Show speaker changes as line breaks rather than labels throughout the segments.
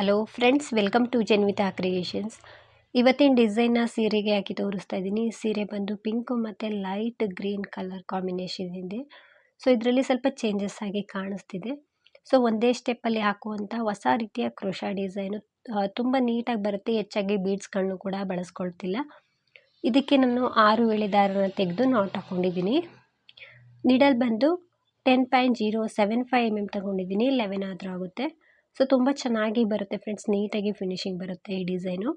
Hello friends welcome to Janvitha creations ಇವತ್ತಿನ ಡಿಸೈನ್ನ ಸೀರೆಗೆ ಹಾಕಿ ತೋರಿಸ್ತಾ ಇದ್ದೀನಿ. ಸೀರೆ ಬಂದು ಪಿಂಕು ಮತ್ತು ಲೈಟ್ ಗ್ರೀನ್ ಕಲರ್ ಕಾಂಬಿನೇಷನ್ ಇದೆ. ಸೊ ಇದರಲ್ಲಿ ಸ್ವಲ್ಪ ಚೇಂಜಸ್ ಆಗಿ ಕಾಣಿಸ್ತಿದೆ. ಸೊ ಒಂದೇ ಸ್ಟೆಪ್ಪಲ್ಲಿ ಹಾಕುವಂಥ ಹೊಸ ರೀತಿಯ ಕ್ರೋಶಾ ಡಿಸೈನು ತುಂಬ ನೀಟಾಗಿ ಬರುತ್ತೆ. ಹೆಚ್ಚಾಗಿ ಬೀಡ್ಸ್ಗಳನ್ನು ಕೂಡ ಬಳಸ್ಕೊಳ್ತಿಲ್ಲ. ಇದಕ್ಕೆ ನಾನು ಆರು ಎಳೆದಾರನ ತೆಗೆದು ನಾಟ್ ಹಾಕ್ಕೊಂಡಿದ್ದೀನಿ ನಿಡಲ್ ಬಂದು ten point zero seven five M M ತಗೊಂಡಿದ್ದೀನಿ. ಲೆವೆನ್ ಆದರೂ ಆಗುತ್ತೆ. ಸೊ ತುಂಬ ಚೆನ್ನಾಗಿ ಬರುತ್ತೆ ಫ್ರೆಂಡ್ಸ್, ನೀಟಾಗಿ ಫಿನಿಶಿಂಗ್ ಬರುತ್ತೆ ಈ ಡಿಸೈನು.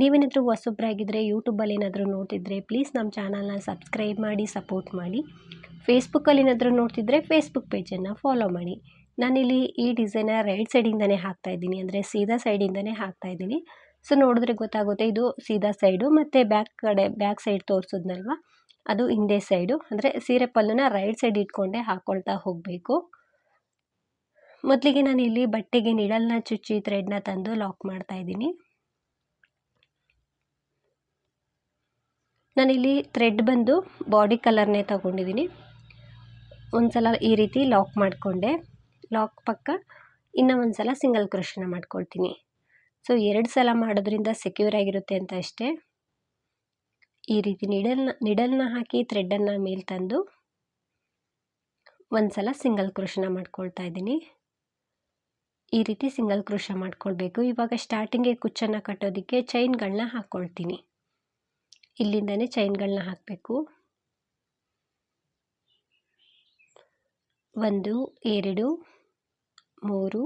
ನೀವೇನಾದರೂ ಹೊಸಬ್ರಾಗಿದ್ದರೆ ಯೂಟ್ಯೂಬಲ್ಲಿ ಏನಾದರೂ ನೋಡ್ತಿದ್ರೆ ಪ್ಲೀಸ್ ನಮ್ಮ ಚಾನಲ್ನ ಸಬ್ಸ್ಕ್ರೈಬ್ ಮಾಡಿ, ಸಪೋರ್ಟ್ ಮಾಡಿ. ಫೇಸ್ಬುಕ್ಕಲ್ಲಿ ಏನಾದರೂ ನೋಡ್ತಿದ್ರೆ ಫೇಸ್ಬುಕ್ ಪೇಜನ್ನು ಫಾಲೋ ಮಾಡಿ. ನಾನಿಲ್ಲಿ ಈ ಡಿಸೈನ ರೈಟ್ ಸೈಡಿಂದನೇ ಹಾಕ್ತಾ ಇದ್ದೀನಿ, ಅಂದರೆ ಸೀದಾ ಸೈಡಿಂದನೇ ಹಾಕ್ತಾ ಇದ್ದೀನಿ. ಸೊ ನೋಡಿದ್ರೆ ಗೊತ್ತಾಗುತ್ತೆ, ಇದು ಸೀದಾ ಸೈಡು ಮತ್ತು ಬ್ಯಾಕ್ ಕಡೆ, ಬ್ಯಾಕ್ ಸೈಡ್ ತೋರಿಸಿದ್ನಲ್ವ? ಅದು ಹಿಂದೆ ಸೈಡು, ಅಂದರೆ ಸೀರೆ ಪಲ್ಲುನ ರೈಟ್ ಸೈಡ್ ಇಟ್ಕೊಂಡೇ ಹಾಕ್ಕೊಳ್ತಾ ಹೋಗಬೇಕು. ಮೊದಲಿಗೆ ನಾನು ಇಲ್ಲಿ ಬಟ್ಟೆಗೆ ನಿಡಲ್ನ ಚುಚ್ಚಿ ಥ್ರೆಡ್ನ ತಂದು ಲಾಕ್ ಮಾಡ್ತಾ ಇದ್ದೀನಿ. ನಾನಿಲ್ಲಿ ಥ್ರೆಡ್ ಬಂದು ಬಾಡಿ ಕಲರ್ನೇ ತಗೊಂಡಿದ್ದೀನಿ. ಒಂದು ಸಲ ಈ ರೀತಿ ಲಾಕ್ ಮಾಡಿಕೊಂಡೆ. ಲಾಕ್ ಪಕ್ಕ ಇನ್ನೂ ಒಂದು ಸಲ ಸಿಂಗಲ್ ಕ್ರೋಶನ ಮಾಡ್ಕೊಳ್ತೀನಿ. ಸೊ ಎರಡು ಸಲ ಮಾಡೋದ್ರಿಂದ ಸೆಕ್ಯೂರ್ ಆಗಿರುತ್ತೆ ಅಂತ ಅಷ್ಟೇ. ಈ ರೀತಿ ನಿಡಲ್ನ ನಿಡಲ್ನ ಹಾಕಿ ಥ್ರೆಡ್ಡನ್ನು ಮೇಲೆ ತಂದು ಒಂದು ಸಲ ಸಿಂಗಲ್ ಕ್ರೋಶನ ಮಾಡ್ಕೊಳ್ತಾ ಇದ್ದೀನಿ. ಈ ರೀತಿ ಸಿಂಗಲ್ ಕ್ರೋಶ ಮಾಡ್ಕೊಳ್ಬೇಕು. ಇವಾಗ ಸ್ಟಾರ್ಟಿಂಗ್ಗೆ ಕುಚ್ಚನ್ನು ಕಟ್ಟೋದಕ್ಕೆ ಚೈನ್ಗಳನ್ನ ಹಾಕ್ಕೊಳ್ತೀನಿ ಇಲ್ಲಿಂದನೇ ಚೈನ್ಗಳನ್ನ ಹಾಕಬೇಕು. ಒಂದು, ಎರಡು, ಮೂರು,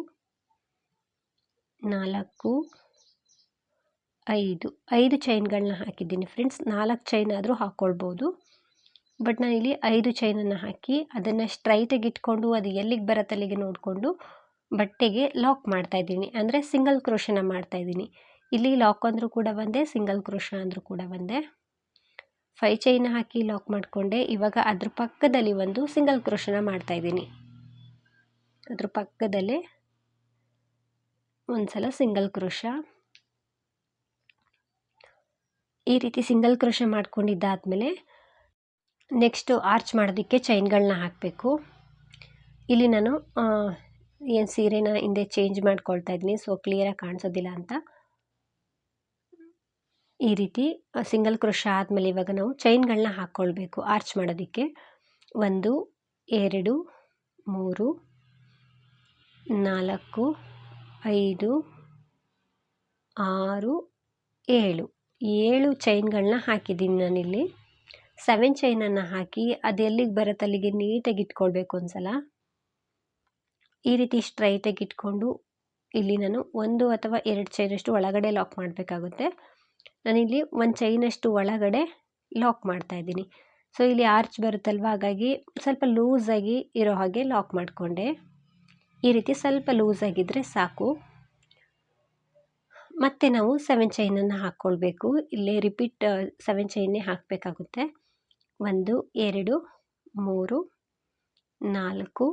ನಾಲ್ಕು, ಐದು. ಐದು ಚೈನ್ಗಳನ್ನ ಹಾಕಿದ್ದೀನಿ ಫ್ರೆಂಡ್ಸ್ ನಾಲ್ಕು ಚೈನ್ ಆದರೂ ಹಾಕ್ಕೊಳ್ಬೋದು ಬಟ್ ನಾನು ಇಲ್ಲಿ ಐದು ಚೈನನ್ನು ಹಾಕಿ ಅದನ್ನು ಸ್ಟ್ರೈಟಾಗಿ ಇಟ್ಕೊಂಡು ಅದು ಎಲ್ಲಿಗೆ ಬರತ್ತಲ್ಲಿಗೆ ನೋಡಿಕೊಂಡು ಬಟ್ಟೆಗೆ ಲಾಕ್ ಮಾಡ್ತಾ ಇದ್ದೀನಿ. ಅಂದರೆ ಸಿಂಗಲ್ ಕ್ರೋಶನ ಮಾಡ್ತಾ ಇದ್ದೀನಿ. ಇಲ್ಲಿ ಲಾಕ್ ಅಂದರೂ ಕೂಡ ಒಂದೇ ಸಿಂಗಲ್ ಕ್ರೋಶ ಅಂದರೂ ಕೂಡ ಒಂದೇ. ಫೈ ಚೈನ್ ಹಾಕಿ ಲಾಕ್ ಮಾಡಿಕೊಂಡೆ. ಇವಾಗ ಅದ್ರ ಪಕ್ಕದಲ್ಲಿ ಒಂದು ಸಿಂಗಲ್ ಕ್ರೋಶನ ಮಾಡ್ತಾ ಇದ್ದೀನಿ. ಅದ್ರ ಪಕ್ಕದಲ್ಲೇ ಒಂದು ಸಲ ಸಿಂಗಲ್ ಕ್ರೋಶ ಈ ರೀತಿ ಸಿಂಗಲ್ ಕ್ರೋಶ ಮಾಡ್ಕೊಂಡಿದ್ದಾದಮೇಲೆ ನೆಕ್ಸ್ಟು ಆರ್ಚ್ ಮಾಡೋದಕ್ಕೆ ಚೈನ್ಗಳನ್ನ ಹಾಕಬೇಕು. ಇಲ್ಲಿ ನಾನು ಏನು ಸೀರೆನ ಹಿಂದೆ ಚೇಂಜ್ ಮಾಡ್ಕೊಳ್ತಾ ಇದ್ದೀನಿ ಸೊ ಕ್ಲಿಯರಾಗಿ ಕಾಣಿಸೋದಿಲ್ಲ ಅಂತ. ಈ ರೀತಿ ಸಿಂಗಲ್ ಕ್ರೋಶ ಆದಮೇಲೆ ಇವಾಗ ನಾವು ಚೈನ್ಗಳನ್ನ ಹಾಕ್ಕೊಳ್ಬೇಕು ಆರ್ಚ್ ಮಾಡೋದಕ್ಕೆ. ಒಂದು, ಎರಡು, ಮೂರು, ನಾಲ್ಕು, ಐದು, ಆರು, ಏಳು. ಏಳು ಚೈನ್ಗಳನ್ನ ಹಾಕಿದ್ದೀನಿ ನಾನಿಲ್ಲಿ. ಸೆವೆನ್ ಚೈನನ್ನು ಹಾಕಿ, ಅದು ಎಲ್ಲಿಗೆ ಬರುತ್ತೆ ಅಲ್ಲಿಗೆ ನೀಟಾಗಿ ಇಟ್ಕೊಳ್ಬೇಕು ಒಂದು ಸಲ ಈ ರೀತಿ ಸ್ಟ್ರೈಟಾಗಿ ಇಟ್ಕೊಂಡು ಇಲ್ಲಿ ನಾನು ಒಂದು ಅಥವಾ ಎರಡು ಚೈನಷ್ಟು ಒಳಗಡೆ ಲಾಕ್ ಮಾಡಬೇಕಾಗುತ್ತೆ. ನಾನಿಲ್ಲಿ ಒಂದು ಚೈನಷ್ಟು ಒಳಗಡೆ ಲಾಕ್ ಮಾಡ್ತಾ ಇದ್ದೀನಿ. ಸೊ ಇಲ್ಲಿ ಆರ್ಚ್ ಬರುತ್ತಲ್ವ? ಹಾಗಾಗಿ ಸ್ವಲ್ಪ ಲೂಸಾಗಿ ಇರೋ ಹಾಗೆ ಲಾಕ್ ಮಾಡಿಕೊಂಡೆ. ಈ ರೀತಿ ಸ್ವಲ್ಪ ಲೂಸಾಗಿದ್ದರೆ ಸಾಕು. ಮತ್ತೆ ನಾವು ಸೆವೆನ್ ಚೈನನ್ನು ಹಾಕ್ಕೊಳ್ಬೇಕು ಇಲ್ಲೇ ರಿಪೀಟ್ ಸೆವೆನ್ ಚೈನೇ ಹಾಕಬೇಕಾಗುತ್ತೆ. ಒಂದು, ಎರಡು, ಮೂರು, ನಾಲ್ಕು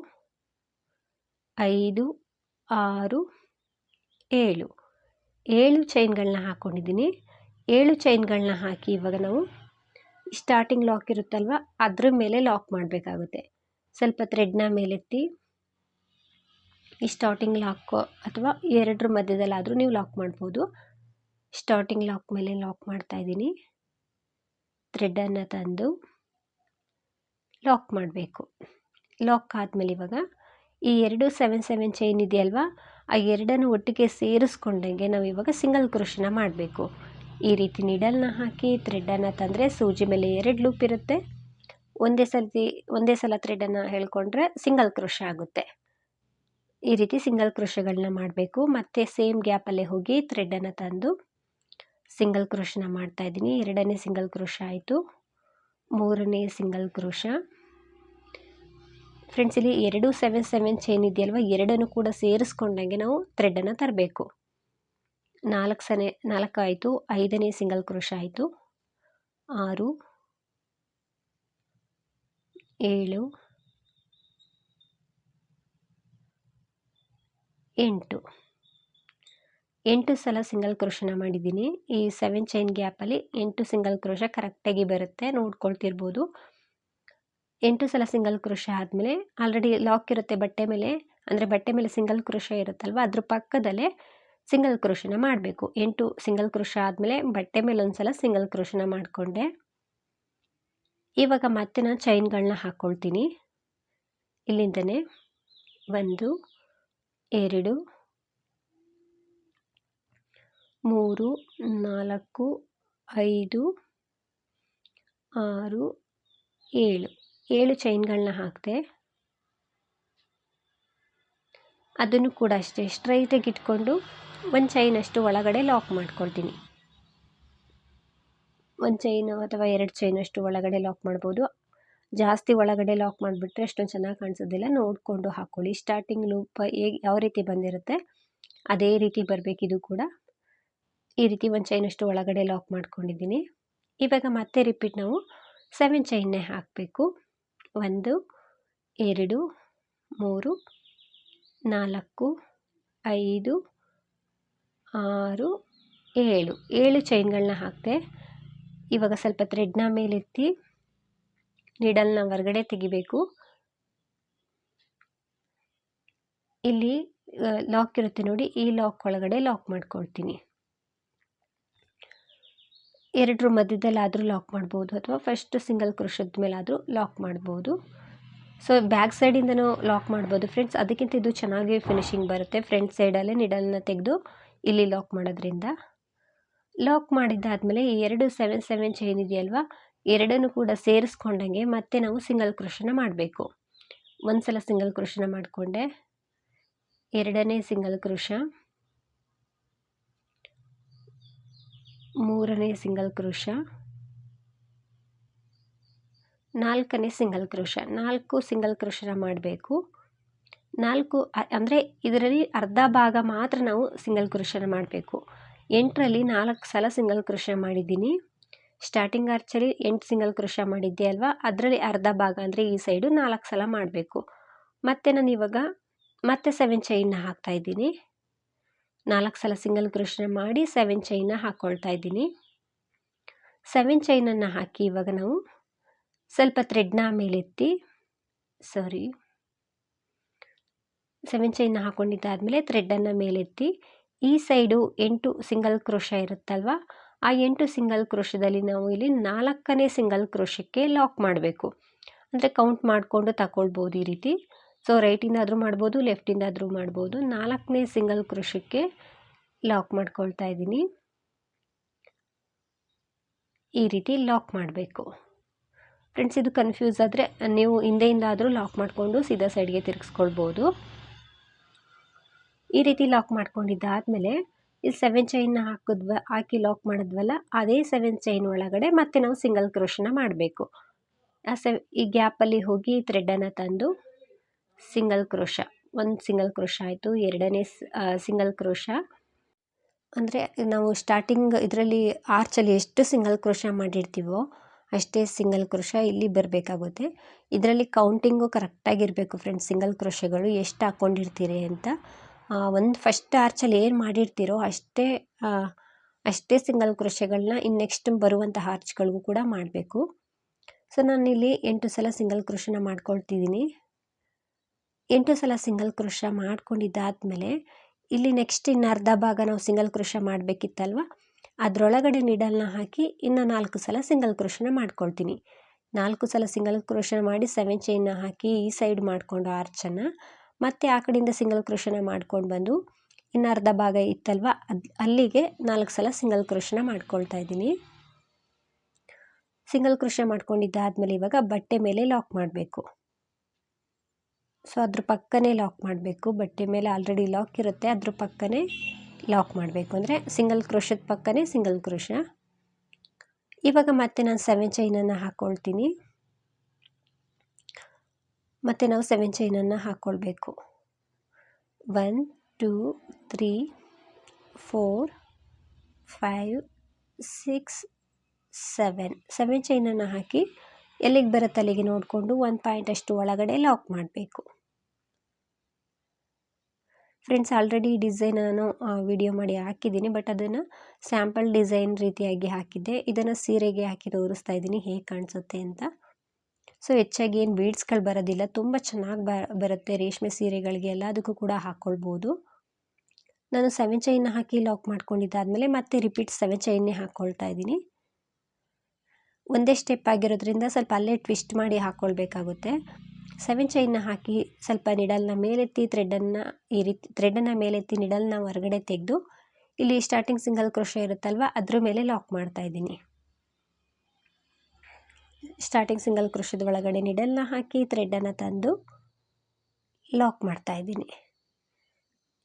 ಐದು, ಆರು, ಏಳು. ಏಳು ಚೈನ್ಗಳನ್ನ ಹಾಕ್ಕೊಂಡಿದ್ದೀನಿ ಏಳು ಚೈನ್ಗಳನ್ನ ಹಾಕಿ ಇವಾಗ ನಾವು ಸ್ಟಾರ್ಟಿಂಗ್ ಲಾಕ್ ಇರುತ್ತಲ್ವ, ಅದ್ರ ಮೇಲೆ ಲಾಕ್ ಮಾಡಬೇಕಾಗುತ್ತೆ. ಸ್ವಲ್ಪ ಥ್ರೆಡ್ನ ಮೇಲೆತ್ತಿ ಈ ಸ್ಟಾರ್ಟಿಂಗ್ ಲಾಕ್ ಅಥವಾ ಎರಡರ ಮಧ್ಯದಲ್ಲಾದರೂ ನೀವು ಲಾಕ್ ಮಾಡ್ಬೋದು. ಸ್ಟಾರ್ಟಿಂಗ್ ಲಾಕ್ ಮೇಲೆ ಲಾಕ್ ಮಾಡ್ತಾ ಇದ್ದೀನಿ. ಥ್ರೆಡ್ಡನ್ನು ತಂದು ಲಾಕ್ ಮಾಡಬೇಕು. ಲಾಕ್ ಆದಮೇಲೆ ಇವಾಗ ಈ ಎರಡು ಸೆವೆನ್ ಸೆವೆನ್ ಚೈನ್ ಇದೆಯಲ್ವಾ? ಆ ಎರಡನ್ನು ಒಟ್ಟಿಗೆ ಸೇರಿಸ್ಕೊಂಡಂಗೆ ನಾವು ಇವಾಗ ಸಿಂಗಲ್ ಕ್ರೋಶನ ಮಾಡಬೇಕು. ಈ ರೀತಿ ನಿಡಲ್ನ ಹಾಕಿ ಥ್ರೆಡ್ಡನ್ನು ತಂದರೆ ಸೂಜಿ ಮೇಲೆ ಎರಡು ಲೂಪ್ ಇರುತ್ತೆ. ಒಂದೇ ಸರ್ತಿ, ಒಂದೇ ಸಲ ಥ್ರೆಡನ್ನು ಹೇಳ್ಕೊಂಡ್ರೆ ಸಿಂಗಲ್ ಕ್ರೋಶ ಆಗುತ್ತೆ. ಈ ರೀತಿ ಸಿಂಗಲ್ ಕ್ರೋಶಗಳನ್ನ ಮಾಡಬೇಕು. ಮತ್ತು ಸೇಮ್ ಗ್ಯಾಪಲ್ಲೇ ಹೋಗಿ ಥ್ರೆಡ್ಡನ್ನು ತಂದು ಸಿಂಗಲ್ ಕ್ರೋಶನ ಮಾಡ್ತಾಯಿದ್ದೀನಿ ಎರಡನೇ ಸಿಂಗಲ್ ಕ್ರೋಶ ಆಯಿತು. ಮೂರನೇ ಸಿಂಗಲ್ ಕ್ರೋಶ. ಫ್ರೆಂಡ್ಸ್ ಇಲ್ಲಿ ಎರಡು ಸೆವೆನ್ ಸೆವೆನ್ ಚೈನ್ ಇದೆಯಲ್ವ? ಎರಡನ್ನು ಕೂಡ ಸೇರಿಸ್ಕೊಂಡಂಗೆ ನಾವು ಥ್ರೆಡನ್ನು ತರಬೇಕು. ನಾಲ್ಕು ಸನೆ, ನಾಲ್ಕು ಆಯಿತು. ಐದನೇ ಸಿಂಗಲ್ ಕ್ರೋಶ ಆಯಿತು. ಆರು, ಏಳು, ಎಂಟು. ಎಂಟು ಸಲ ಸಿಂಗಲ್ ಕ್ರೋಶನ ಮಾಡಿದ್ದೀನಿ. ಈ ಸೆವೆನ್ ಚೈನ್ ಗ್ಯಾಪಲ್ಲಿ ಎಂಟು ಸಿಂಗಲ್ ಕ್ರೋಶ ಕರೆಕ್ಟಾಗಿ ಬರುತ್ತೆ. ನೋಡ್ಕೊಳ್ತಿರ್ಬೋದು. ಎಂಟು ಸಲ ಸಿಂಗಲ್ ಕ್ರೋಶ ಆದಮೇಲೆ ಆಲ್ರೆಡಿ ಲಾಕ್ ಇರುತ್ತೆ ಬಟ್ಟೆ ಮೇಲೆ, ಅಂದರೆ ಬಟ್ಟೆ ಮೇಲೆ ಸಿಂಗಲ್ ಕ್ರೋಶ ಇರುತ್ತಲ್ವ, ಅದ್ರ ಪಕ್ಕದಲ್ಲೇ ಸಿಂಗಲ್ ಕ್ರೋಶನ ಮಾಡಬೇಕು. ಎಂಟು ಸಿಂಗಲ್ ಕ್ರೋಶ ಆದಮೇಲೆ ಬಟ್ಟೆ ಮೇಲೆ ಒಂದು ಸಲ ಸಿಂಗಲ್ ಕ್ರೋಶನ ಮಾಡಿಕೊಂಡೆ. ಇವಾಗ ಮತ್ತೆ ನಾನು ಚೈನ್ಗಳನ್ನ ಹಾಕ್ಕೊಳ್ತೀನಿ ಇಲ್ಲಿಂದನೇ ಒಂದು, ಎರಡು, ಮೂರು, ನಾಲ್ಕು, ಐದು, ಆರು, ಏಳು. ಏಳು ಚೈನ್ಗಳನ್ನ ಹಾಕಿದೆ. ಅದನ್ನು ಕೂಡ ಅಷ್ಟೇ, ಸ್ಟ್ರೈಟಾಗಿ ಇಟ್ಕೊಂಡು ಒಂದು ಚೈನ್ ಅಷ್ಟು ಒಳಗಡೆ ಲಾಕ್ ಮಾಡ್ಕೊಳ್ತೀನಿ. ಒಂದು ಚೈನು ಅಥವಾ ಎರಡು ಚೈನಷ್ಟು ಒಳಗಡೆ ಲಾಕ್ ಮಾಡ್ಬೋದು. ಜಾಸ್ತಿ ಒಳಗಡೆ ಲಾಕ್ ಮಾಡಿಬಿಟ್ರೆ ಅಷ್ಟೊಂದು ಚೆನ್ನಾಗಿ ಕಾಣಿಸೋದಿಲ್ಲ. ನೋಡಿಕೊಂಡು ಹಾಕ್ಕೊಳ್ಳಿ ಸ್ಟಾರ್ಟಿಂಗ್ ಲೂಪ್ ಹೇಗೆ, ಯಾವ ರೀತಿ ಬಂದಿರುತ್ತೆ, ಅದೇ ರೀತಿ ಬರಬೇಕಿದು ಕೂಡ. ಈ ರೀತಿ ಒಂದು ಚೈನ್ ಅಷ್ಟು ಒಳಗಡೆ ಲಾಕ್ ಮಾಡ್ಕೊಂಡಿದ್ದೀನಿ. ಇವಾಗ ಮತ್ತೆ ರಿಪೀಟ್ ನಾವು ಸೆವೆನ್ ಚೈನ್ನೇ ಹಾಕಬೇಕು. ಒಂದು, ಎರಡು, ಮೂರು, ನಾಲ್ಕು, ಐದು, ಆರು, ಏಳು. ಏಳು ಚೈನ್ಗಳನ್ನ ಹಾಕಿದೆ, ಇವಾಗ ಸ್ವಲ್ಪ ಥ್ರೆಡ್ನ ಮೇಲೆತ್ತಿ ನೀಡಲ್ನ ಹೊರಗಡೆ ತೆಗಿಬೇಕು. ಇಲ್ಲಿ ಲಾಕ್ ಇರುತ್ತೆ ನೋಡಿ, ಈ ಲಾಕ್ ಒಳಗಡೆ ಲಾಕ್ ಮಾಡ್ಕೊಳ್ತೀನಿ. ಎರಡರ ಮಧ್ಯದಲ್ಲಾದರೂ ಲಾಕ್ ಮಾಡ್ಬೋದು ಅಥವಾ ಫಸ್ಟ್ ಸಿಂಗಲ್ ಕ್ರೋಶದ ಮೇಲಾದರೂ ಲಾಕ್ ಮಾಡ್ಬೋದು. ಸೊ ಬ್ಯಾಕ್ ಸೈಡಿಂದನೂ ಲಾಕ್ ಮಾಡ್ಬೋದು ಫ್ರೆಂಡ್ಸ್ ಅದಕ್ಕಿಂತ ಇದು ಚೆನ್ನಾಗಿ ಫಿನಿಶಿಂಗ್ ಬರುತ್ತೆ. ಫ್ರಂಟ್ ಸೈಡಲ್ಲೇ ನಿಡಲ್ನ ತೆಗೆದು ಇಲ್ಲಿ ಲಾಕ್ ಮಾಡೋದ್ರಿಂದ. ಲಾಕ್ ಮಾಡಿದ್ದಾದಮೇಲೆ ಈ ಎರಡು ಸೆವೆನ್ ಸೆವೆನ್ ಚೈನ್ ಇದೆಯಲ್ವಾ? ಎರಡನ್ನು ಕೂಡ ಸೇರಿಸ್ಕೊಂಡಂಗೆ ಮತ್ತೆ ನಾವು ಸಿಂಗಲ್ ಕ್ರೋಶನ ಮಾಡಬೇಕು. ಒಂದು ಸಲ ಸಿಂಗಲ್ ಕ್ರೋಶನ ಮಾಡಿಕೊಂಡೆ. ಎರಡನೇ ಸಿಂಗಲ್ ಕ್ರೋಶ ಮೂರನೇ ಸಿಂಗಲ್ ಕ್ರೋಶ ನಾಲ್ಕನೇ ಸಿಂಗಲ್ ಕ್ರೋಶ ನಾಲ್ಕು ಸಿಂಗಲ್ ಕ್ರೋಶನ ಮಾಡಬೇಕು. ನಾಲ್ಕು ಅಂದರೆ ಇದರಲ್ಲಿ ಅರ್ಧ ಭಾಗ ಮಾತ್ರ ನಾವು ಸಿಂಗಲ್ ಕ್ರೋಶನ ಮಾಡಬೇಕು. ಎಂಟರಲ್ಲಿ ನಾಲ್ಕು ಸಲ ಸಿಂಗಲ್ ಕ್ರೋಶ ಮಾಡಿದ್ದೀನಿ. ಸ್ಟಾರ್ಟಿಂಗ್ ಆರ್ಚಲ್ಲಿ ಎಂಟು ಸಿಂಗಲ್ ಕ್ರೋಶ ಮಾಡಿದ್ದೆ ಅಲ್ವಾ? ಅದರಲ್ಲಿ ಅರ್ಧ ಭಾಗ ಅಂದರೆ ಈ ಸೈಡು ನಾಲ್ಕು ಸಲ ಮಾಡಬೇಕು. ಮತ್ತು ನಾನು ಇವಾಗ ಮತ್ತೆ ಸೆವೆನ್ ಚೈನ್ನ ಹಾಕ್ತಾ ಇದ್ದೀನಿ. ನಾಲ್ಕು ಸಲ ಸಿಂಗಲ್ ಕ್ರೋಷನ ಮಾಡಿ ಸೆವೆನ್ ಚೈನ ಹಾಕ್ಕೊಳ್ತಾ ಇದ್ದೀನಿ. ಸೆವೆನ್ ಚೈನನ್ನು ಹಾಕಿ ಇವಾಗ ನಾವು ಸ್ವಲ್ಪ ಥ್ರೆಡ್ನ ಮೇಲೆತ್ತಿ ಸಾರಿ ಸೆವೆನ್ ಚೈನ್ನ ಹಾಕ್ಕೊಂಡಿದ್ದಾದಮೇಲೆ ಥ್ರೆಡ್ಡನ್ನು ಮೇಲೆತ್ತಿ ಈ ಸೈಡು ಎಂಟು ಸಿಂಗಲ್ ಕ್ರೋಶ ಇರುತ್ತಲ್ವ, ಆ ಎಂಟು ಸಿಂಗಲ್ ಕ್ರೋಶದಲ್ಲಿ ನಾವು ಇಲ್ಲಿ ನಾಲ್ಕನೇ ಸಿಂಗಲ್ ಕ್ರೋಶಕ್ಕೆ ಲಾಕ್ ಮಾಡಬೇಕು. ಅಂದರೆ ಕೌಂಟ್ ಮಾಡಿಕೊಂಡು ತಗೊಳ್ಬೋದು ಈ ರೀತಿ. ಸೊ ರೈಟಿಂದಾದರೂ ಮಾಡ್ಬೋದು ಲೆಫ್ಟಿಂದಾದರೂ ಮಾಡ್ಬೋದು. ನಾಲ್ಕನೇ ಸಿಂಗಲ್ ಕ್ರೋಶಕ್ಕೆ ಲಾಕ್ ಮಾಡ್ಕೊಳ್ತಾ ಇದ್ದೀನಿ. ಈ ರೀತಿ ಲಾಕ್ ಮಾಡಬೇಕು. ಫ್ರೆಂಡ್ಸ್ ಇದು ಕನ್ಫ್ಯೂಸ್ ಆದರೆ ನೀವು ಹಿಂದೆಯಿಂದ ಆದರೂ ಲಾಕ್ ಮಾಡಿಕೊಂಡು ಸೀದಾ ಸೈಡ್ಗೆ ತಿರುಗಿಸ್ಕೊಳ್ಬೋದು. ಈ ರೀತಿ ಲಾಕ್ ಮಾಡ್ಕೊಂಡಿದ್ದಾದಮೇಲೆ ಇಲ್ಲಿ ಸೆವೆನ್ ಚೈನ್ನ ಹಾಕಿದ್ವ, ಹಾಕಿ ಲಾಕ್ ಮಾಡಿದ್ವಲ್ಲ, ಅದೇ ಸೆವೆನ್ ಚೈನ್ ಒಳಗಡೆ ಮತ್ತೆ ನಾವು ಸಿಂಗಲ್ ಕ್ರೋಶನ ಮಾಡಬೇಕು. ಆ ಸೆ ಈ ಗ್ಯಾಪಲ್ಲಿ ಹೋಗಿ ಥ್ರೆಡನ್ನು ತಂದು ಸಿಂಗಲ್ ಕ್ರೋಶ, ಒಂದು ಸಿಂಗಲ್ ಕ್ರೋಶ ಆಯಿತು, ಎರಡನೇ ಸಿಂಗಲ್ ಕ್ರೋಶ. ಅಂದರೆ ನಾವು ಸ್ಟಾರ್ಟಿಂಗ್ ಇದರಲ್ಲಿ ಆರ್ಚಲ್ಲಿ ಎಷ್ಟು ಸಿಂಗಲ್ ಕ್ರೋಶ ಮಾಡಿರ್ತೀವೋ ಅಷ್ಟೇ ಸಿಂಗಲ್ ಕ್ರೋಶ ಇಲ್ಲಿ ಬರಬೇಕಾಗುತ್ತೆ. ಇದರಲ್ಲಿ ಕೌಂಟಿಂಗು ಕರೆಕ್ಟಾಗಿರಬೇಕು ಫ್ರೆಂಡ್ಸ್ ಸಿಂಗಲ್ ಕ್ರೋಶಗಳು ಎಷ್ಟು ಹಾಕ್ಕೊಂಡಿರ್ತೀರಿ ಅಂತ. ಒಂದು ಫಸ್ಟ್ ಆರ್ಚಲ್ಲಿ ಏನು ಮಾಡಿರ್ತೀರೋ ಅಷ್ಟೇ ಅಷ್ಟೇ ಸಿಂಗಲ್ ಕ್ರೋಶಗಳನ್ನ ಇನ್ನು ನೆಕ್ಸ್ಟ್ ಬರುವಂಥ ಆರ್ಚ್ಗಳಿಗೂ ಕೂಡ ಮಾಡಬೇಕು. ಸೊ ನಾನಿಲ್ಲಿ ಎಂಟು ಸಲ ಸಿಂಗಲ್ ಕ್ರೋಶನ ಮಾಡ್ಕೊಳ್ತಿದ್ದೀನಿ. ಎಂಟು ಸಲ ಸಿಂಗಲ್ ಕ್ರೋಶ ಮಾಡ್ಕೊಂಡಿದ್ದಾದಮೇಲೆ ಇಲ್ಲಿ ನೆಕ್ಸ್ಟ್ ಇನ್ನು ಅರ್ಧ ಭಾಗ ನಾವು ಸಿಂಗಲ್ ಕ್ರೋಶ ಮಾಡಬೇಕಿತ್ತಲ್ವ? ಅದರೊಳಗಡೆ ನಿಡಲ್ನ ಹಾಕಿ ಇನ್ನು ನಾಲ್ಕು ಸಲ ಸಿಂಗಲ್ ಕ್ರೋಶನ ಮಾಡ್ಕೊಳ್ತೀನಿ. ನಾಲ್ಕು ಸಲ ಸಿಂಗಲ್ ಕ್ರೋಶನ ಮಾಡಿ ಸೆವೆನ್ ಚೈನ್ನ ಹಾಕಿ ಈ ಸೈಡ್ ಮಾಡಿಕೊಂಡು ಆರ್ಚನ್ನು ಮತ್ತು ಆ ಕಡೆಯಿಂದ ಸಿಂಗಲ್ ಕ್ರೋಶನ ಮಾಡ್ಕೊಂಡು ಬಂದು ಇನ್ನು ಅರ್ಧ ಭಾಗ ಇತ್ತಲ್ವ? ಅದು ಅಲ್ಲಿಗೆ ನಾಲ್ಕು ಸಲ ಸಿಂಗಲ್ ಕ್ರೋಶನ ಮಾಡ್ಕೊಳ್ತಾ ಇದ್ದೀನಿ. ಸಿಂಗಲ್ ಕ್ರೋಶ ಮಾಡ್ಕೊಂಡಿದ್ದಾದಮೇಲೆ ಇವಾಗ ಬಟ್ಟೆ ಮೇಲೆ ಲಾಕ್ ಮಾಡಬೇಕು. ಸೊ ಅದ್ರ ಪಕ್ಕನೇ ಲಾಕ್ ಮಾಡಬೇಕು. ಬಟ್ಟೆ ಮೇಲೆ ಆಲ್ರೆಡಿ ಲಾಕ್ ಇರುತ್ತೆ. ಅದ್ರ ಪಕ್ಕನೇ ಲಾಕ್ ಮಾಡಬೇಕು ಅಂದರೆ ಸಿಂಗಲ್ ಕ್ರೋಶದ ಪಕ್ಕನೇ ಸಿಂಗಲ್ ಕ್ರೋಶ. ಇವಾಗ ಮತ್ತೆ ನಾನು ಸೆವೆನ್ ಚೈನನ್ನು ಹಾಕ್ಕೊಳ್ತೀನಿ ಮತ್ತು ನಾವು ಸೆವೆನ್ ಚೈನನ್ನು ಹಾಕ್ಕೊಳ್ಬೇಕು one two three four five six seven seven ಚೈನನ್ನು ಹಾಕಿ ಎಲ್ಲಿಗೆ ಬರುತ್ತೆ ಅಲ್ಲಿಗೆ ನೋಡಿಕೊಂಡು ಒಂದು ಪಾಯಿಂಟ್ ಅಷ್ಟು ಒಳಗಡೆ ಲಾಕ್ ಮಾಡಬೇಕು. ಫ್ರೆಂಡ್ಸ್ ಆಲ್ರೆಡಿ ಡಿಸೈನ್ ನಾನು ವಿಡಿಯೋ ಮಾಡಿ ಹಾಕಿದ್ದೀನಿ ಬಟ್ ಅದನ್ನು ಸ್ಯಾಂಪಲ್ ಡಿಸೈನ್ ರೀತಿಯಾಗಿ ಹಾಕಿದ್ದೆ. ಇದನ್ನು ಸೀರೆಗೆ ಹಾಕಿ ತೋರಿಸ್ತಾ ಇದ್ದೀನಿ, ಹೇಗೆ ಕಾಣಿಸುತ್ತೆ ಅಂತ. ಸೊ ಹೆಚ್ಚಾಗಿ ಏನು ಬೀಡ್ಸ್ಗಳು ಬರೋದಿಲ್ಲ, ತುಂಬ ಚೆನ್ನಾಗಿ ಬರುತ್ತೆ ರೇಷ್ಮೆ ಸೀರೆಗಳಿಗೆ ಎಲ್ಲದಕ್ಕೂ ಕೂಡ ಹಾಕ್ಕೊಳ್ಬೋದು ನಾನು ಸೆವೆನ್ ಚೈನ್ನ ಹಾಕಿ ಲಾಕ್ ಮಾಡ್ಕೊಂಡಿದ್ದಾದಮೇಲೆ ಮತ್ತೆ ರಿಪೀಟ್ ಸೆವೆನ್ ಚೈನ್ನೇ ಹಾಕ್ಕೊಳ್ತಾ ಇದ್ದೀನಿ. ಒಂದೇ ಸ್ಟೆಪ್ ಆಗಿರೋದ್ರಿಂದ ಸ್ವಲ್ಪ ಅಲ್ಲೇ ಟ್ವಿಸ್ಟ್ ಮಾಡಿ ಹಾಕ್ಕೊಳ್ಬೇಕಾಗುತ್ತೆ ಸೆವೆನ್ ಚೈನ್ನ ಹಾಕಿ ಸ್ವಲ್ಪ ನಿಡಲ್ನ ಮೇಲೆತ್ತಿ ಥ್ರೆಡನ್ನು ಈ ರೀತಿ ಥ್ರೆಡನ್ನು ಮೇಲೆತ್ತಿ ನಿಡಲ್ನ ಹೊರಗಡೆ ತೆಗೆದು, ಇಲ್ಲಿ ಸ್ಟಾರ್ಟಿಂಗ್ ಸಿಂಗಲ್ ಕ್ರೋಶ ಇರುತ್ತಲ್ವ, ಅದ್ರ ಮೇಲೆ ಲಾಕ್ ಮಾಡ್ತಾ ಇದ್ದೀನಿ. ಸ್ಟಾರ್ಟಿಂಗ್ ಸಿಂಗಲ್ ಕ್ರೋಶದ ಒಳಗಡೆ ನಿಡಲ್ನ ಹಾಕಿ ಥ್ರೆಡನ್ನು ತಂದು ಲಾಕ್ ಮಾಡ್ತಾ ಇದ್ದೀನಿ.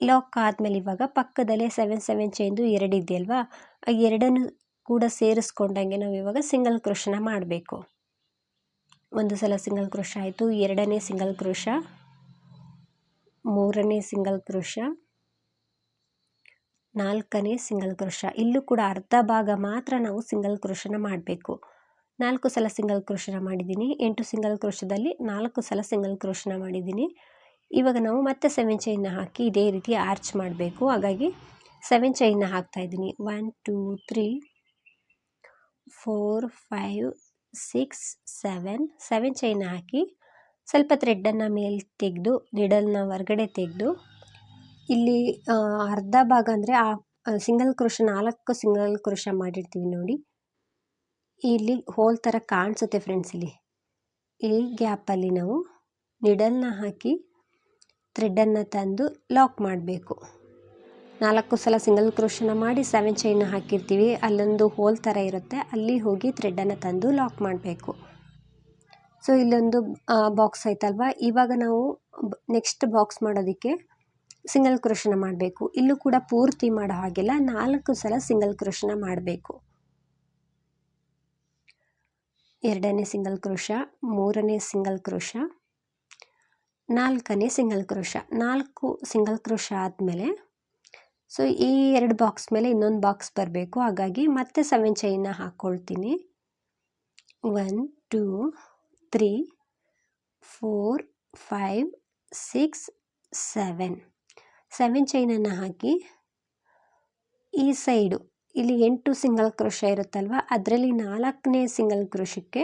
ಲಾಕ್ ಆದಮೇಲೆ ಇವಾಗ ಪಕ್ಕದಲ್ಲೇ ಸೆವೆನ್ ಸೆವೆನ್ ಚೈನ್ದು ಎರಡು ಇದೆಯಲ್ವಾ, ಆ ಎರಡನ್ನು ಕೂಡ ಸೇರಿಸ್ಕೊಂಡಂಗೆ ನಾವು ಇವಾಗ ಸಿಂಗಲ್ ಕ್ರೋಶನ ಮಾಡಬೇಕು. ಒಂದು ಸಲ ಸಿಂಗಲ್ ಕ್ರೋಶ ಆಯಿತು, ಎರಡನೇ ಸಿಂಗಲ್ ಕ್ರೋಶ ಮೂರನೇ ಸಿಂಗಲ್ ಕ್ರೋಶ ನಾಲ್ಕನೇ ಸಿಂಗಲ್ ಕ್ರೋಶ ಇಲ್ಲೂ ಕೂಡ ಅರ್ಧ ಭಾಗ ಮಾತ್ರ ನಾವು ಸಿಂಗಲ್ ಕ್ರೋಶನ ಮಾಡಬೇಕು. ನಾಲ್ಕು ಸಲ ಸಿಂಗಲ್ ಕ್ರೋಶನ ಮಾಡಿದ್ದೀನಿ. ಎಂಟು ಸಿಂಗಲ್ ಕ್ರೋಶದಲ್ಲಿ ನಾಲ್ಕು ಸಲ ಸಿಂಗಲ್ ಕ್ರೋಶನ ಮಾಡಿದ್ದೀನಿ. ಇವಾಗ ನಾವು ಮತ್ತೆ ಸೆವೆನ್ ಚೈನ್ನ ಹಾಕಿ ಇದೇ ರೀತಿ ಆರ್ಚ್ ಮಾಡಬೇಕು. ಹಾಗಾಗಿ ಸೆವೆನ್ ಚೈನ್ನ ಹಾಕ್ತಾ ಇದ್ದೀನಿ. One two three four five six seven seven chain ಹಾಕಿ ಸ್ವಲ್ಪ ಥ್ರೆಡ್ಡನ್ನು ಮೇಲೆ ತೆಗೆದು ನಿಡಲ್ನ ಹೊರಗಡೆ ತೆಗೆದು, ಇಲ್ಲಿ ಅರ್ಧ ಭಾಗ ಅಂದರೆ ಆ ಸಿಂಗಲ್ ಕ್ರೋಶ ನಾಲ್ಕು ಸಿಂಗಲ್ ಕ್ರೋಶ ಮಾಡಿರ್ತೀವಿ ನೋಡಿ. ಇಲ್ಲಿ ಹೋಲ್ ಥರ ಕಾಣಿಸುತ್ತೆ ಫ್ರೆಂಡ್ಸ್ ಇಲ್ಲಿ. ಈ ಗ್ಯಾಪಲ್ಲಿ ನಾವು ನಿಡಲ್ನ ಹಾಕಿ ಥ್ರೆಡ್ಡನ್ನು ತಂದು ಲಾಕ್ ಮಾಡಬೇಕು. ನಾಲ್ಕು ಸಲ ಸಿಂಗಲ್ ಕ್ರೋಶನ ಮಾಡಿ ಸೆವೆನ್ ಚೈನ್ ಹಾಕಿರ್ತೀವಿ. ಅಲ್ಲೊಂದು ಹೋಲ್ ಥರ ಇರುತ್ತೆ. ಅಲ್ಲಿ ಹೋಗಿ ಥ್ರೆಡ್ಡನ್ನು ತಂದು ಲಾಕ್ ಮಾಡಬೇಕು. ಸೊ ಇಲ್ಲೊಂದು ಬಾಕ್ಸ್ ಆಯ್ತಲ್ವ ಇವಾಗ ನಾವು ನೆಕ್ಸ್ಟ್ ಬಾಕ್ಸ್ ಮಾಡೋದಕ್ಕೆ ಸಿಂಗಲ್ ಕ್ರೋಶನ ಮಾಡಬೇಕು. ಇಲ್ಲೂ ಕೂಡ ಪೂರ್ತಿ ಮಾಡೋ ಹಾಗೆಲ್ಲ. ನಾಲ್ಕು ಸಲ ಸಿಂಗಲ್ ಕ್ರೋಶನ ಮಾಡಬೇಕು. ಎರಡನೇ ಸಿಂಗಲ್ ಕ್ರೋಶ ಮೂರನೇ ಸಿಂಗಲ್ ಕ್ರೋಶ ನಾಲ್ಕನೇ ಸಿಂಗಲ್ ಕ್ರೋಶ ನಾಲ್ಕು ಸಿಂಗಲ್ ಕ್ರೋಶ ಆದಮೇಲೆ ಸೊ ಈ ಎರಡು ಬಾಕ್ಸ್ ಮೇಲೆ ಇನ್ನೊಂದು ಬಾಕ್ಸ್ ಬರಬೇಕು. ಹಾಗಾಗಿ ಮತ್ತೆ ಸೆವೆನ್ ಚೈನ್ನ ಹಾಕ್ಕೊಳ್ತೀನಿ one two three four five six seven seven ಚೈನನ್ನು ಹಾಕಿ ಈ ಸೈಡು ಇಲ್ಲಿ ಎಂಟು ಸಿಂಗಲ್ ಕ್ರೋಶ ಇರುತ್ತಲ್ವ, ಅದರಲ್ಲಿ ನಾಲ್ಕನೇ ಸಿಂಗಲ್ ಕ್ರೋಶಕ್ಕೆ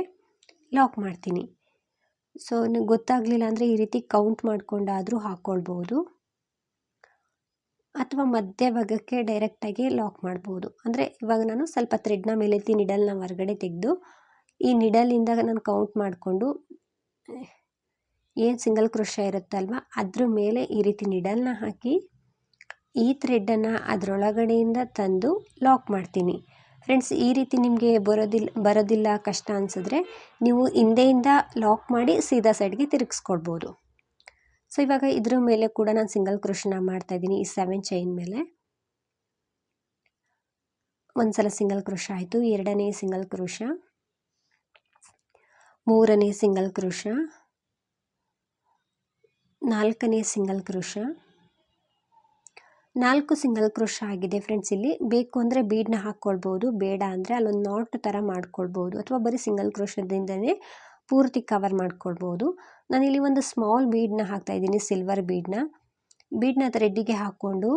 ಲಾಕ್ ಮಾಡ್ತೀನಿ. ಸೊ ಗೊತ್ತಾಗಲಿಲ್ಲ ಅಂದರೆ ಈ ರೀತಿ ಕೌಂಟ್ ಮಾಡಿಕೊಂಡಾದರೂ ಹಾಕ್ಕೊಳ್ಬೋದು ಅಥವಾ ಮಧ್ಯ ಭಾಗಕ್ಕೆ ಡೈರೆಕ್ಟಾಗಿ ಲಾಕ್ ಮಾಡ್ಬೋದು. ಅಂದರೆ ಇವಾಗ ನಾನು ಸ್ವಲ್ಪ ಥ್ರೆಡ್ನ ಮೇಲೆತ್ತಿ ನಿಡಲ್ನ ಹೊರಗಡೆ ತೆಗೆದು, ಈ ನಿಡಲಿಂದ ನಾನು ಕೌಂಟ್ ಮಾಡಿಕೊಂಡು, ಏನು ಸಿಂಗಲ್ ಕ್ರೋಶ ಇರುತ್ತಲ್ವ ಅದ್ರ ಮೇಲೆ ಈ ರೀತಿ ನಿಡಲ್ನ ಹಾಕಿ, ಈ ಥ್ರೆಡ್ಡನ್ನು ಅದರೊಳಗಡೆಯಿಂದ ತಂದು ಲಾಕ್ ಮಾಡ್ತೀನಿ. ಫ್ರೆಂಡ್ಸ್ ಈ ರೀತಿ ನಿಮಗೆ ಬರೋದಿಲ್ಲ ಬರೋದಿಲ್ಲ ಕಷ್ಟ ಅನಿಸಿದ್ರೆ, ನೀವು ಹಿಂದೆಯಿಂದ ಲಾಕ್ ಮಾಡಿ ಸೀದಾ ಸೈಡ್ಗೆ ತಿರುಗಿಸ್ಕೊಳ್ಬೋದು ಸೊ ಇವಾಗ ಇದ್ರ ಮೇಲೆ ಕೂಡ ನಾನು ಸಿಂಗಲ್ ಕ್ರೋಶನ ಮಾಡ್ತಾ ಇದ್ದೀನಿ. ಈ ಸೆವೆನ್ ಚೈನ್ ಮೇಲೆ. ಒಂದ್ಸಲ ಸಿಂಗಲ್ ಕ್ರೋಶ ಆಯಿತು. ಎರಡನೇ ಸಿಂಗಲ್ ಕ್ರೋಶ ಮೂರನೇ ಸಿಂಗಲ್ ಕ್ರೋಶ ನಾಲ್ಕನೇ ಸಿಂಗಲ್ ಕ್ರೋಶ ನಾಲ್ಕು ಸಿಂಗಲ್ ಕ್ರೋಶ ಆಗಿದೆ ಫ್ರೆಂಡ್ಸ್ ಇಲ್ಲಿ. ಬೇಕು ಅಂದರೆ ಬೀಡ್ನ ಹಾಕ್ಕೊಳ್ಬೋದು ಬೇಡ ಅಂದರೆ ಅಲ್ಲೊಂದು ನಾಟ್ ಥರ ಮಾಡ್ಕೊಳ್ಬೋದು, ಅಥವಾ ಬರೀ ಸಿಂಗಲ್ ಕ್ರೋಶದಿಂದನೇ ಪೂರ್ತಿ ಕವರ್ ಮಾಡ್ಕೊಳ್ಬೋದು. ನಾನಿಲ್ಲಿ ಒಂದು ಸ್ಮಾಲ್ ಬೀಡನ್ನ ಹಾಕ್ತಾಯಿದ್ದೀನಿ ಸಿಲ್ವರ್ ಬೀಡನ್ನ ಬೀಡನ್ನ ಥ್ರೆಡ್ಡಿಗೆ ಹಾಕ್ಕೊಂಡು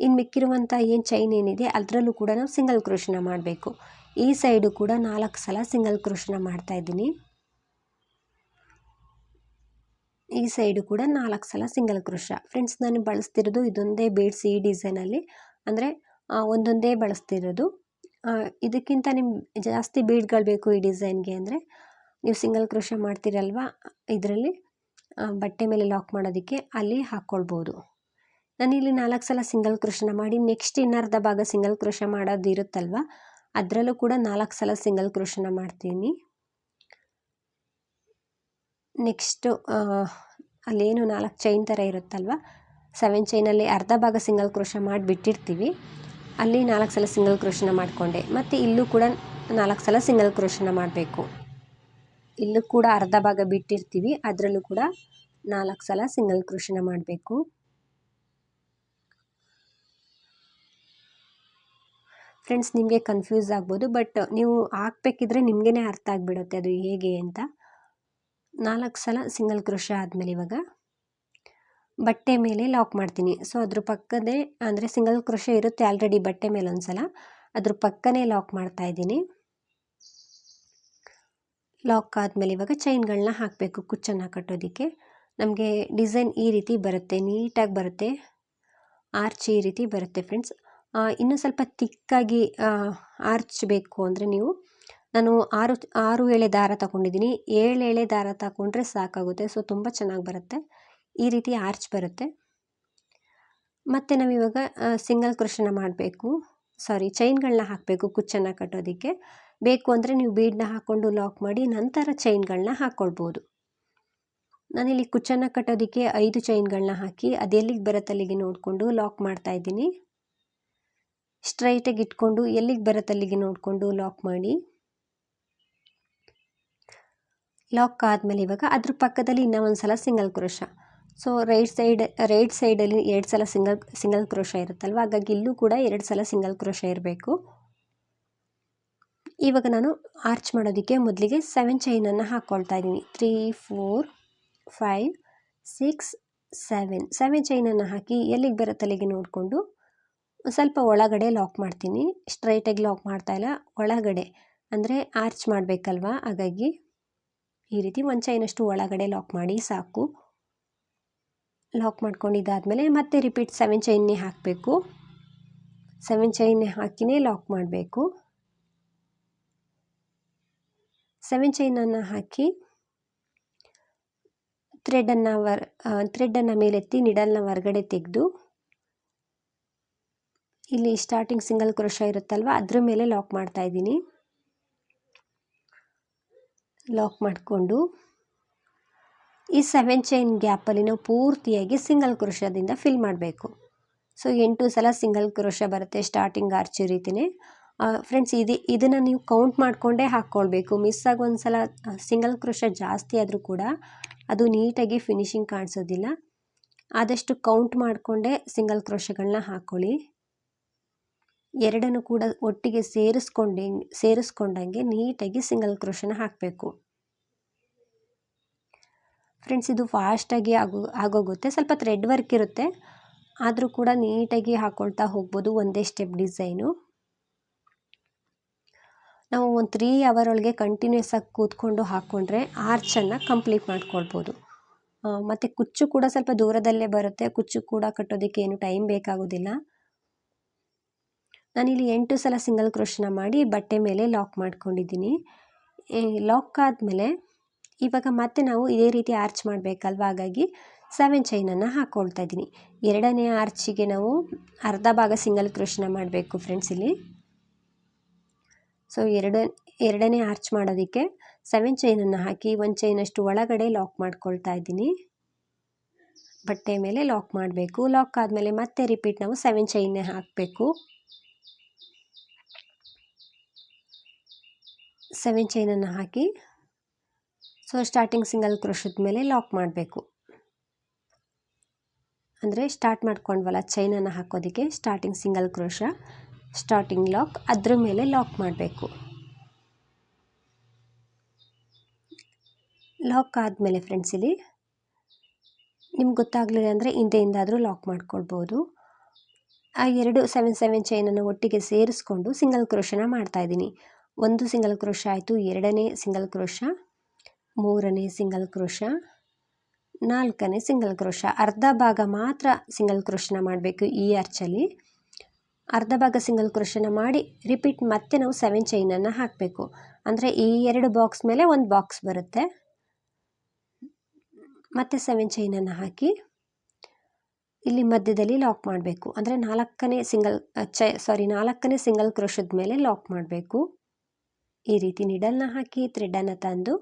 ಇನ್ನು ಮಿಕ್ಕಿರುವಂಥ ಏನು ಚೈನ್ ಏನಿದೆ ಅದರಲ್ಲೂ ಕೂಡ ನಾವು ಸಿಂಗಲ್ ಕ್ರೋಶನ ಮಾಡಬೇಕು. ಈ ಸೈಡು ಕೂಡ ನಾಲ್ಕು ಸಲ ಸಿಂಗಲ್ ಕ್ರೋಶನ ಮಾಡ್ತಾಯಿದ್ದೀನಿ ಈ ಸೈಡು ಕೂಡ ನಾಲ್ಕು ಸಲ ಸಿಂಗಲ್ ಕ್ರೋಶ ಫ್ರೆಂಡ್ಸ್ ನಾನು ಬಳಸ್ತಿರೋದು ಇದೊಂದೇ ಬೀಡ್ಸ್ ಈ ಡಿಸೈನಲ್ಲಿ ಅಂದರೆ ಒಂದೊಂದೇ ಬಳಸ್ತಿರೋದು. ಇದಕ್ಕಿಂತ ನಿಮ್ಮ ಜಾಸ್ತಿ ಬೀಡ್ಗಳು ಬೇಕು ಈ ಡಿಸೈನ್ಗೆ ಅಂದರೆ ನೀವು ಸಿಂಗಲ್ ಕ್ರೋಶ ಮಾಡ್ತೀರಲ್ವ? ಇದರಲ್ಲಿ ಬಟ್ಟೆ ಮೇಲೆ ಲಾಕ್ ಮಾಡೋದಕ್ಕೆ ಅಲ್ಲಿ ಹಾಕ್ಕೊಳ್ಬೋದು. ನಾನಿಲ್ಲಿ ನಾಲ್ಕು ಸಲ ಸಿಂಗಲ್ ಕ್ರೋಶನ ಮಾಡಿ, ನೆಕ್ಸ್ಟ್ ಇನ್ನರ್ಧ ಭಾಗ ಸಿಂಗಲ್ ಕ್ರೋಶ ಮಾಡೋದು ಇರುತ್ತಲ್ವ? ಅದರಲ್ಲೂ ಕೂಡ ನಾಲ್ಕು ಸಲ ಸಿಂಗಲ್ ಕ್ರೋಶನ ಮಾಡ್ತೀನಿ. ನೆಕ್ಸ್ಟು ಅಲ್ಲೇನು ನಾಲ್ಕು ಚೈನ್ ಥರ ಇರುತ್ತಲ್ವ? ಸೆವೆನ್ ಚೈನಲ್ಲಿ ಅರ್ಧ ಭಾಗ ಸಿಂಗಲ್ ಕ್ರೋಶ ಮಾಡಿಬಿಟ್ಟಿರ್ತೀವಿ. ಅಲ್ಲಿ ನಾಲ್ಕು ಸಲ ಸಿಂಗಲ್ ಕ್ರೋಶನ ಮಾಡಿಕೊಂಡೆ. ಮತ್ತು ಇಲ್ಲೂ ಕೂಡ ನಾಲ್ಕು ಸಲ ಸಿಂಗಲ್ ಕ್ರೋಶನ ಮಾಡಬೇಕು. ಇಲ್ಲೂ ಕೂಡ ಅರ್ಧ ಭಾಗ ಬಿಟ್ಟಿರ್ತೀವಿ. ಅದರಲ್ಲೂ ಕೂಡ ನಾಲ್ಕು ಸಲ ಸಿಂಗಲ್ ಕೃಷಿನ ಮಾಡಬೇಕು. ಫ್ರೆಂಡ್ಸ್, ನಿಮಗೆ ಕನ್ಫ್ಯೂಸ್ ಆಗ್ಬೋದು, ಬಟ್ ನೀವು ಹಾಕ್ಬೇಕಿದ್ರೆ ನಿಮಗೇ ಅರ್ಥ ಆಗಿಬಿಡುತ್ತೆ ಅದು ಹೇಗೆ ಅಂತ. ನಾಲ್ಕು ಸಲ ಸಿಂಗಲ್ ಕೃಷಿ ಆದಮೇಲೆ ಇವಾಗ ಬಟ್ಟೆ ಮೇಲೆ ಲಾಕ್ ಮಾಡ್ತೀನಿ. ಸೊ, ಅದ್ರ ಪಕ್ಕದೇ ಅಂದರೆ ಸಿಂಗಲ್ ಕೃಷಿ ಇರುತ್ತೆ ಆಲ್ರೆಡಿ ಬಟ್ಟೆ ಮೇಲೆ ಒಂದು ಸಲ ಅದ್ರ ಪಕ್ಕನೇ ಲಾಕ್ ಮಾಡ್ತಾ ಇದ್ದೀನಿ. ಲಾಕ್ ಆದಮೇಲೆ ಇವಾಗ ಚೈನ್ಗಳನ್ನ ಹಾಕಬೇಕು ಕುಚ್ಚನ್ನು ಕಟ್ಟೋದಕ್ಕೆ. ನಮಗೆ ಡಿಸೈನ್ ಈ ರೀತಿ ಬರುತ್ತೆ, ನೀಟಾಗಿ ಬರುತ್ತೆ. ಆರ್ಚ್ ಈ ರೀತಿ ಬರುತ್ತೆ ಫ್ರೆಂಡ್ಸ್. ಇನ್ನೂ ಸ್ವಲ್ಪ ತಿಕ್ಕಾಗಿ ಆರ್ಚ್ ಬೇಕು ಅಂದರೆ ನೀವು, ನಾನು ಆರು ಆರು ಎಳೆ ದಾರ ತಗೊಂಡಿದ್ದೀನಿ. ಏಳು ಎಳೆ ದಾರ ತಗೊಂಡ್ರೆ ಸಾಕಾಗುತ್ತೆ, ಸೊ ತುಂಬ ಚೆನ್ನಾಗಿ ಬರುತ್ತೆ. ಈ ರೀತಿ ಆರ್ಚ್ ಬರುತ್ತೆ. ಮತ್ತು ನಾವಿವಾಗ ಸಿಂಗಲ್ ಕ್ರೋಶನ ಮಾಡಬೇಕು. ಸಾರಿ ಚೈನ್ಗಳನ್ನ ಹಾಕಬೇಕು ಕುಚ್ಚನ್ನು ಕಟ್ಟೋದಕ್ಕೆ. ಬೇಕು ಅಂದರೆ ನೀವು ಬೀಡನ್ನ ಹಾಕ್ಕೊಂಡು ಲಾಕ್ ಮಾಡಿ ನಂತರ ಚೈನ್ಗಳನ್ನ ಹಾಕ್ಕೊಳ್ಬೋದು ನಾನಿಲ್ಲಿ ಕುಚ್ಚನ್ನು ಕಟ್ಟೋದಕ್ಕೆ ಐದು ಚೈನ್ಗಳನ್ನ ಹಾಕಿ ಅದೆಲ್ಲಿಗೆ ಬರತ್ತಲ್ಲಿಗೆ ನೋಡಿಕೊಂಡು ಲಾಕ್ ಮಾಡ್ತಾ ಇದ್ದೀನಿ. ಸ್ಟ್ರೈಟಾಗಿ ಇಟ್ಕೊಂಡು ಎಲ್ಲಿಗೆ ಬರತ್ತಲ್ಲಿಗೆ ನೋಡಿಕೊಂಡು ಲಾಕ್ ಮಾಡಿ. ಲಾಕ್ ಆದಮೇಲೆ ಇವಾಗ ಅದ್ರ ಪಕ್ಕದಲ್ಲಿ ಇನ್ನೂ ಒಂದು ಸಲ single crochet. So right side, right ಸೈಡಲ್ಲಿ ಎರಡು ಸಲ ಸಿಂಗಲ್ ಸಿಂಗಲ್ ಕ್ರೋಶ ಇರುತ್ತಲ್ವ? ಹಾಗಾಗಿ ಇಲ್ಲೂ ಕೂಡ ಎರಡು ಸಲ ಸಿಂಗಲ್ ಕ್ರೋಶ ಇರಬೇಕು. ಇವಾಗ ನಾನು ಆರ್ಚ್ ಮಾಡೋದಕ್ಕೆ ಮೊದಲಿಗೆ ಸೆವೆನ್ ಚೈನನ್ನು ಹಾಕ್ಕೊಳ್ತಾ ಇದ್ದೀನಿ. Three four five six seven seven ಚೈನನ್ನು ಹಾಕಿ ಎಲ್ಲಿಗೆ ಬರೋ ತಲೆಗೆ ನೋಡಿಕೊಂಡು ಸ್ವಲ್ಪ ಒಳಗಡೆ ಲಾಕ್ ಮಾಡ್ತೀನಿ. ಸ್ಟ್ರೈಟಾಗಿ ಲಾಕ್ ಮಾಡ್ತಾ ಇಲ್ಲ. ಒಳಗಡೆ ಅಂದರೆ ಆರ್ಚ್ ಮಾಡಬೇಕಲ್ವಾ? ಹಾಗಾಗಿ ಈ ರೀತಿ ಒಂದು ಚೈನಷ್ಟು ಒಳಗಡೆ ಲಾಕ್ ಮಾಡಿ ಸಾಕು. ಲಾಕ್ ಮಾಡ್ಕೊಂಡಿದ್ದಾದಮೇಲೆ ಮತ್ತೆ ರಿಪೀಟ್ ಸೆವೆನ್ ಚೈನ್ನೇ ಹಾಕಬೇಕು. ಸೆವೆನ್ ಚೈನ್ನೇ ಹಾಕಿನೇ ಲಾಕ್ ಮಾಡಬೇಕು. ಸೆವೆನ್ ಚೈನನ್ನು ಹಾಕಿ ಥ್ರೆಡನ್ನು ವರ್ ಥ್ರೆಡನ್ನು ಮೇಲೆತ್ತಿ ನಿಡಲ್ನ ಹೊರಗಡೆ ತೆಗೆದು, ಇಲ್ಲಿ ಸ್ಟಾರ್ಟಿಂಗ್ ಸಿಂಗಲ್ ಕ್ರೋಶ ಇರುತ್ತಲ್ವ, ಅದ್ರ ಮೇಲೆ ಲಾಕ್ ಮಾಡ್ತಾ ಇದ್ದೀನಿ. ಲಾಕ್ ಮಾಡಿಕೊಂಡು, ಈ ಸೆವೆನ್ ಚೈನ್ ಗ್ಯಾಪಲ್ಲಿ ನಾವು ಪೂರ್ತಿಯಾಗಿ ಸಿಂಗಲ್ ಕ್ರೋಶದಿಂದ ಫಿಲ್ ಮಾಡಬೇಕು. ಸೊ ಎಂಟು ಸಲ ಸಿಂಗಲ್ ಕ್ರೋಶ ಬರುತ್ತೆ ಸ್ಟಾರ್ಟಿಂಗ್ ಆರ್ಚು ರೀತಿಯೇ ಫ್ರೆಂಡ್ಸ್ ಇದು, ಇದನ್ನು ನೀವು ಕೌಂಟ್ ಮಾಡಿಕೊಂಡೇ ಹಾಕ್ಕೊಳ್ಬೇಕು. ಮಿಸ್ ಆಗಿ ಒಂದು ಸಲ ಸಿಂಗಲ್ ಕ್ರೋಶ ಜಾಸ್ತಿ ಆದರೂ ಕೂಡ ಅದು ನೀಟಾಗಿ ಫಿನಿಶಿಂಗ್ ಕಾಣಿಸೋದಿಲ್ಲ. ಆದಷ್ಟು ಕೌಂಟ್ ಮಾಡಿಕೊಂಡೇ ಸಿಂಗಲ್ ಕ್ರೋಶಗಳನ್ನ ಹಾಕ್ಕೊಳ್ಳಿ. ಎರಡನ್ನು ಕೂಡ ಒಟ್ಟಿಗೆ ಸೇರಿಸ್ಕೊಂಡೆ, ಸೇರಿಸ್ಕೊಂಡಂಗೆ ನೀಟಾಗಿ ಸಿಂಗಲ್ ಕ್ರೋಶನ ಹಾಕಬೇಕು. ಫ್ರೆಂಡ್ಸ್ ಇದು ಫಾಸ್ಟಾಗಿ ಆಗೋ ಆಗೋಗುತ್ತೆ. ಸ್ವಲ್ಪ ಥ್ರೆಡ್ ವರ್ಕ್ ಇರುತ್ತೆ. ಆದರೂ ಕೂಡ ನೀಟಾಗಿ ಹಾಕ್ಕೊಳ್ತಾ ಹೋಗ್ಬೋದು ಒಂದೇ ಸ್ಟೆಪ್ ಡಿಸೈನು ನಾವು ಒಂದು ತ್ರೀ ಅವರ್ ಒಳಗೆ ಕಂಟಿನ್ಯೂಸ್ ಆಗಿ ಕೂತ್ಕೊಂಡು ಹಾಕ್ಕೊಂಡ್ರೆ ಆರ್ಚನ್ನು ಕಂಪ್ಲೀಟ್ ಮಾಡ್ಕೊಳ್ಬೋದು. ಮತ್ತು ಕುಚ್ಚು ಕೂಡ ಸ್ವಲ್ಪ ದೂರದಲ್ಲೇ ಬರುತ್ತೆ. ಕುಚ್ಚು ಕೂಡ ಕಟ್ಟೋದಕ್ಕೆ ಏನು ಟೈಮ್ ಬೇಕಾಗೋದಿಲ್ಲ. ನಾನಿಲ್ಲಿ ಎಂಟು ಸಲ ಸಿಂಗಲ್ ಕ್ರೋಶನ ಮಾಡಿ ಬಟ್ಟೆ ಮೇಲೆ ಲಾಕ್ ಮಾಡ್ಕೊಂಡಿದ್ದೀನಿ. ಲಾಕ್ ಆದಮೇಲೆ ಇವಾಗ ಮತ್ತೆ ನಾವು ಇದೇ ರೀತಿ ಆರ್ಚ್ ಮಾಡಬೇಕಲ್ವ? ಹಾಗಾಗಿ ಸೆವೆನ್ ಚೈನನ್ನು ಹಾಕ್ಕೊಳ್ತಾ ಇದ್ದೀನಿ. ಎರಡನೇ ಆರ್ಚಿಗೆ ನಾವು ಅರ್ಧ ಭಾಗ ಸಿಂಗಲ್ ಕ್ರೋಶನ ಮಾಡಬೇಕು ಫ್ರೆಂಡ್ಸ್ ಇಲ್ಲಿ. ಸೊ ಎರಡ, ಎರಡನೇ ಆರ್ಚ್ ಮಾಡೋದಕ್ಕೆ ಸೆವೆನ್ ಚೈನನ್ನು ಹಾಕಿ, ಒಂದು ಚೈನಷ್ಟು ಒಳಗಡೆ ಲಾಕ್ ಮಾಡ್ಕೊಳ್ತಾ ಇದ್ದೀನಿ. ಬಟ್ಟೆ ಮೇಲೆ ಲಾಕ್ ಮಾಡಬೇಕು. ಲಾಕ್ ಆದಮೇಲೆ ಮತ್ತೆ ರಿಪೀಟ್ ನಾವು ಸೆವೆನ್ ಚೈನ್ನೇ ಹಾಕಬೇಕು. ಸೆವೆನ್ ಚೈನನ್ನು ಹಾಕಿ ಸೊ ಸ್ಟಾರ್ಟಿಂಗ್ ಸಿಂಗಲ್ ಕ್ರೋಶದ ಮೇಲೆ ಲಾಕ್ ಮಾಡಬೇಕು. ಅಂದರೆ ಸ್ಟಾರ್ಟ್ ಮಾಡ್ಕೊಂಡ್ವಲ್ಲ ಚೈನನ್ನು ಹಾಕೋದಕ್ಕೆ starting single crochet starting lock ಅದರ ಮೇಲೆ ಲಾಕ್ ಮಾಡಬೇಕು. ಲಾಕ್ ಆದಮೇಲೆ ಫ್ರೆಂಡ್ಸ್ ಇಲ್ಲಿ ನಿಮ್ಗೆ ಗೊತ್ತಾಗಲಿಲ್ಲ ಅಂದರೆ ಹಿಂದೆಯಿಂದಾದರೂ ಲಾಕ್ ಮಾಡ್ಕೊಳ್ಬೋದು. ಆ ಎರಡು ಸೆವೆನ್ ಸೆವೆನ್ ಚೈನನ್ನು ಒಟ್ಟಿಗೆ ಸೇರಿಸ್ಕೊಂಡು ಸಿಂಗಲ್ ಕ್ರೋಶನ ಮಾಡ್ತಾಯಿದ್ದೀನಿ ಒಂದು ಸಿಂಗಲ್ ಕ್ರೋಶ ಆಯಿತು, ಎರಡನೇ ಸಿಂಗಲ್ ಕ್ರೋಶ ಮೂರನೇ ಸಿಂಗಲ್ ಕ್ರೋಶ ನಾಲ್ಕನೇ ಸಿಂಗಲ್ ಕ್ರೋಶ ಅರ್ಧ ಭಾಗ ಮಾತ್ರ ಸಿಂಗಲ್ ಕ್ರೋಶನ ಮಾಡಬೇಕು ಈ ಅರ್ಚಲ್ಲಿ ಅರ್ಧ ಭಾಗ ಸಿಂಗಲ್ ಕ್ರೋಶನ ಮಾಡಿ ರಿಪೀಟ್ ಮತ್ತೆ ನಾವು ಸೆವೆನ್ ಚೈನನ್ನು ಹಾಕಬೇಕು. ಅಂದರೆ ಈ ಎರಡು ಬಾಕ್ಸ್ ಮೇಲೆ ಒಂದು ಬಾಕ್ಸ್ ಬರುತ್ತೆ. ಮತ್ತೆ ಸೆವೆನ್ ಚೈನನ್ನು ಹಾಕಿ, ಇಲ್ಲಿ ಮಧ್ಯದಲ್ಲಿ ಲಾಕ್ ಮಾಡಬೇಕು. ಅಂದರೆ ನಾಲ್ಕನೇ ಸಿಂಗಲ್ ಚೈ ಸಾರಿ ನಾಲ್ಕನೇ ಸಿಂಗಲ್ ಕ್ರೋಶದ ಮೇಲೆ ಲಾಕ್ ಮಾಡಬೇಕು. ಈ ರೀತಿ ನಿಡಲ್ನ ಹಾಕಿ ಥ್ರೆಡನ್ನು ತಂದು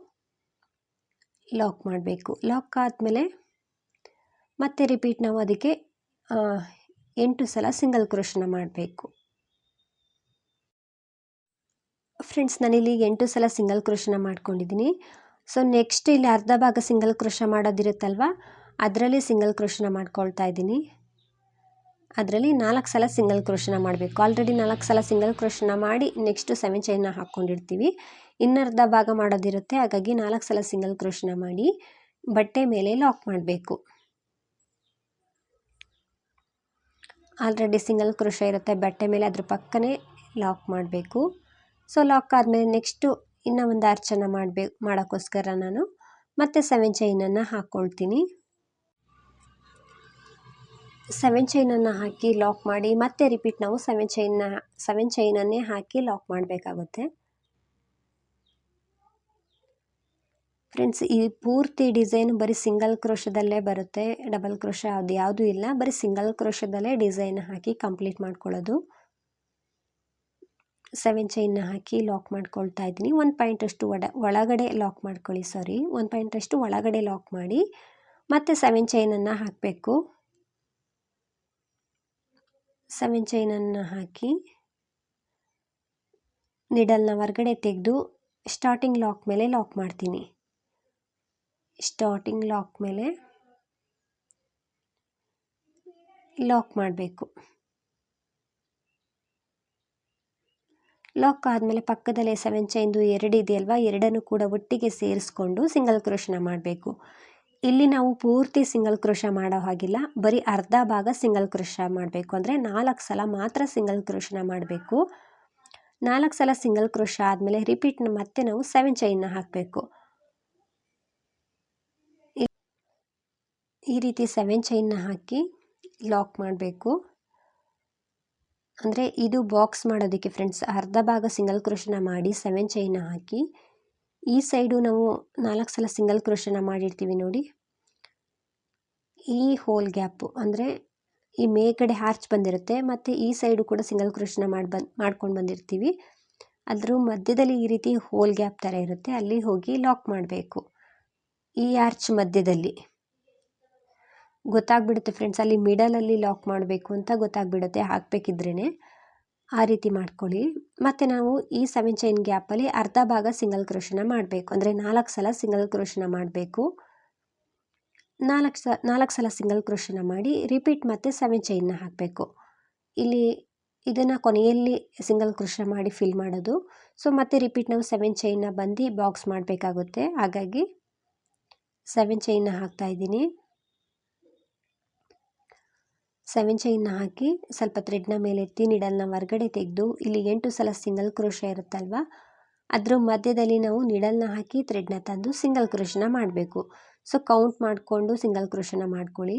ಲಾಕ್ ಮಾಡಬೇಕು. ಲಾಕ್ ಆದಮೇಲೆ, ಮತ್ತೆ ರಿಪೀಟ್ ನಾವು ಅದಕ್ಕೆ ಎಂಟು ಸಲ ಸಿಂಗಲ್ ಕ್ರೋಶನ ಮಾಡಬೇಕು. ಫ್ರೆಂಡ್ಸ್ ನಾನಿಲ್ಲಿ ಎಂಟು ಸಲ ಸಿಂಗಲ್ ಕ್ರೋಶನ ಮಾಡ್ಕೊಂಡಿದ್ದೀನಿ. ಸೊ ನೆಕ್ಸ್ಟ್ ಇಲ್ಲಿ ಅರ್ಧ ಭಾಗ ಸಿಂಗಲ್ ಕ್ರೋಶ ಮಾಡೋದಿರುತ್ತಲ್ವ? ಅದರಲ್ಲಿ ಸಿಂಗಲ್ ಕ್ರೋಶನ ಮಾಡ್ಕೊಳ್ತಾ ಇದ್ದೀನಿ. ಅದರಲ್ಲಿ ನಾಲ್ಕು ಸಲ ಸಿಂಗಲ್ ಕ್ರೋಶನ ಮಾಡಬೇಕು. ಆಲ್ರೆಡಿ ನಾಲ್ಕು ಸಲ ಸಿಂಗಲ್ ಕ್ರೋಶನ ಮಾಡಿ ನೆಕ್ಸ್ಟು ಸೆವೆನ್ ಚೈನ್ನ ಹಾಕ್ಕೊಂಡಿರ್ತೀವಿ. ಇನ್ನರ್ಧ ಭಾಗ ಮಾಡೋದಿರುತ್ತೆ. ಹಾಗಾಗಿ ನಾಲ್ಕು ಸಲ ಸಿಂಗಲ್ ಕ್ರೋಶನ ಮಾಡಿ ಬಟ್ಟೆ ಮೇಲೆ ಲಾಕ್ ಮಾಡಬೇಕು. ಆಲ್ರೆಡಿ ಸಿಂಗಲ್ ಕ್ರೋಶ ಇರುತ್ತೆ, ಬಟ್ಟೆ ಮೇಲೆ ಅದ್ರ ಪಕ್ಕನೇ ಲಾಕ್ ಮಾಡಬೇಕು. ಸೊ ಲಾಕ್ ಆದಮೇಲೆ ನೆಕ್ಸ್ಟು ಇನ್ನೂ ಒಂದು ಆರ್ಚನ್ನು ಮಾಡಬೇಕು ಮಾಡೋಕ್ಕೋಸ್ಕರ ನಾನು ಮತ್ತೆ ಸೆವೆನ್ ಚೈನನ್ನು ಹಾಕ್ಕೊಳ್ತೀನಿ ಸೆವೆನ್ ಚೈನನ್ನು ಹಾಕಿ ಲಾಕ್ ಮಾಡಿ ಮತ್ತೆ ರಿಪೀಟ್ ನಾವು ಸೆವೆನ್ ಚೈನ್ನ ಸೆವೆನ್ ಚೈನನ್ನೇ ಹಾಕಿ ಲಾಕ್ ಮಾಡಬೇಕಾಗುತ್ತೆ. ಫ್ರೆಂಡ್ಸ್ ಈ ಪೂರ್ತಿ ಡಿಸೈನ್ ಬರೀ ಸಿಂಗಲ್ ಕ್ರೋಶದಲ್ಲೇ ಬರುತ್ತೆ ಡಬಲ್ ಕ್ರೋಶ ಅದು ಯಾವುದೂ ಇಲ್ಲ. ಬರೀ ಸಿಂಗಲ್ ಕ್ರೋಶದಲ್ಲೇ ಡಿಸೈನ್ ಹಾಕಿ ಕಂಪ್ಲೀಟ್ ಮಾಡ್ಕೊಳ್ಳೋದು. ಸೆವೆನ್ ಚೈನ್ನ ಹಾಕಿ ಲಾಕ್ ಮಾಡ್ಕೊಳ್ತಾ ಇದ್ದೀನಿ. ಒಂದು ಪಾಯಿಂಟಷ್ಟು ಒಡ, ಒಳಗಡೆ ಲಾಕ್ ಮಾಡ್ಕೊಳ್ಳಿ ಸಾರಿ ಒಂದು ಪಾಯಿಂಟಷ್ಟು ಒಳಗಡೆ ಲಾಕ್ ಮಾಡಿ, ಮತ್ತೆ ಸೆವೆನ್ ಚೈನನ್ನು ಹಾಕಬೇಕು. ಸೆವೆನ್ ಚೈನನ್ನು ಹಾಕಿ ನಿಡಲ್ನ ಹೊರಗಡೆ ತೆಗೆದು ಸ್ಟಾರ್ಟಿಂಗ್ ಲಾಕ್ ಮೇಲೆ ಲಾಕ್ ಮಾಡ್ತೀನಿ. ಸ್ಟಾರ್ಟಿಂಗ್ ಲಾಕ್ ಮೇಲೆ ಲಾಕ್ ಮಾಡಬೇಕು. ಲಾಕ್ ಆದಮೇಲೆ ಪಕ್ಕದಲ್ಲೇ ಸೆವೆನ್ ಚೈನ್ದು ಎರಡು ಇದೆಯಲ್ವಾ? ಎರಡನ್ನು ಕೂಡ ಒಟ್ಟಿಗೆ ಸೇರಿಸ್ಕೊಂಡು ಸಿಂಗಲ್ ಕ್ರೋಶನ ಮಾಡಬೇಕು. ಇಲ್ಲಿ ನಾವು ಪೂರ್ತಿ ಸಿಂಗಲ್ ಕ್ರೋಶ ಮಾಡೋ ಹಾಗಿಲ್ಲ. ಬರೀ ಅರ್ಧ ಭಾಗ ಸಿಂಗಲ್ ಕ್ರೋಶ ಮಾಡಬೇಕು. ಅಂದರೆ ನಾಲ್ಕು ಸಲ ಮಾತ್ರ ಸಿಂಗಲ್ ಕ್ರೋಶನ ಮಾಡಬೇಕು. ನಾಲ್ಕು ಸಲ ಸಿಂಗಲ್ ಕ್ರೋಶ ಆದಮೇಲೆ ರಿಪೀಟ್ನ ಮತ್ತೆ ನಾವು ಸೆವೆನ್ ಚೈನ್ನ ಹಾಕಬೇಕು. ಈ ರೀತಿ ಸೆವೆನ್ ಚೈನ್ನ ಹಾಕಿ ಲಾಕ್ ಮಾಡಬೇಕು. ಅಂದರೆ ಇದು ಬಾಕ್ಸ್ ಮಾಡೋದಕ್ಕೆ ಫ್ರೆಂಡ್ಸ್ ಅರ್ಧ ಭಾಗ ಸಿಂಗಲ್ ಕ್ರೋಶನ ಮಾಡಿ ಸೆವೆನ್ ಚೈನ್ನ ಹಾಕಿ, ಈ ಸೈಡು ನಾವು ನಾಲ್ಕು ಸಲ ಸಿಂಗಲ್ ಕ್ರೋಶನ ಮಾಡಿರ್ತೀವಿ ನೋಡಿ. ಈ ಹೋಲ್ ಗ್ಯಾಪು ಅಂದರೆ ಈ ಮೇಲ್ಗಡೆ ಹಾರ್ಚ್ ಬಂದಿರುತ್ತೆ, ಮತ್ತು ಈ ಸೈಡು ಕೂಡ ಸಿಂಗಲ್ ಕ್ರೋಶನ ಮಾಡಿ ಬಂದು ಮಾಡ್ಕೊಂಡು ಬಂದಿರ್ತೀವಿ. ಅದ್ರ ಮಧ್ಯದಲ್ಲಿ ಈ ರೀತಿ ಹೋಲ್ ಗ್ಯಾಪ್ ಥರ ಇರುತ್ತೆ, ಅಲ್ಲಿ ಹೋಗಿ ಲಾಕ್ ಮಾಡಬೇಕು. ಈ ಆರ್ಚ್ ಮಧ್ಯದಲ್ಲಿ. ಗೊತ್ತಾಗ್ಬಿಡುತ್ತೆ ಫ್ರೆಂಡ್ಸ್ ಅಲ್ಲಿ ಮಿಡಲಲ್ಲಿ ಲಾಕ್ ಮಾಡಬೇಕು ಅಂತ ಗೊತ್ತಾಗ್ಬಿಡುತ್ತೆ. ಹಾಕಬೇಕಿದ್ರೇ ಆ ರೀತಿ ಮಾಡ್ಕೊಳ್ಳಿ. ಮತ್ತು ನಾವು ಈ ಸೆವೆನ್ ಚೈನ್ ಗ್ಯಾಪಲ್ಲಿ ಅರ್ಧ ಭಾಗ ಸಿಂಗಲ್ ಕ್ರೋಷನ ಮಾಡಬೇಕು. ಅಂದರೆ ನಾಲ್ಕು ಸಲ ಸಿಂಗಲ್ ಕ್ರೋಷನ ಮಾಡಬೇಕು. ನಾಲ್ಕು ಸ, ನಾಲ್ಕು ಸಲ ಸಿಂಗಲ್ ಕ್ರೋಶನ ಮಾಡಿ ರಿಪೀಟ್ ಮತ್ತು ಸೆವೆನ್ ಚೈನ್ನ ಹಾಕಬೇಕು. ಇಲ್ಲಿ ಇದನ್ನು ಕೊನೆಯಲ್ಲಿ ಸಿಂಗಲ್ ಕ್ರೋಶ ಮಾಡಿ ಫಿಲ್ ಮಾಡೋದು. ಸೊ ಮತ್ತೆ ರಿಪೀಟ್ ನಾವು ಸೆವೆನ್ ಚೈನ್ನ ಬಂದು ಬಾಕ್ಸ್ ಮಾಡಬೇಕಾಗುತ್ತೆ. ಹಾಗಾಗಿ ಸೆವೆನ್ ಚೈನ್ನ ಹಾಕ್ತಾಯಿದ್ದೀನಿ ಸೆವೆನ್ ಚೈನ್ನ ಹಾಕಿ ಸ್ವಲ್ಪ ಥ್ರೆಡ್ನ ಮೇಲೆ ಎತ್ತಿ ನಿಡಲ್ನ ಹೊರಗಡೆ ತೆಗೆದು ಇಲ್ಲಿ ಎಂಟು ಸಲ ಸಿಂಗಲ್ ಕ್ರೋಶ ಇರುತ್ತಲ್ವ? ಅದರ ಮಧ್ಯದಲ್ಲಿ ನಾವು ನಿಡಲ್ನ ಹಾಕಿ ಥ್ರೆಡ್ನ ತಂದು ಸಿಂಗಲ್ ಕ್ರೋಶನ ಮಾಡಬೇಕು. ಸೊ ಕೌಂಟ್ ಮಾಡಿಕೊಂಡು ಸಿಂಗಲ್ ಕ್ರೋಶನ ಮಾಡ್ಕೊಳ್ಳಿ.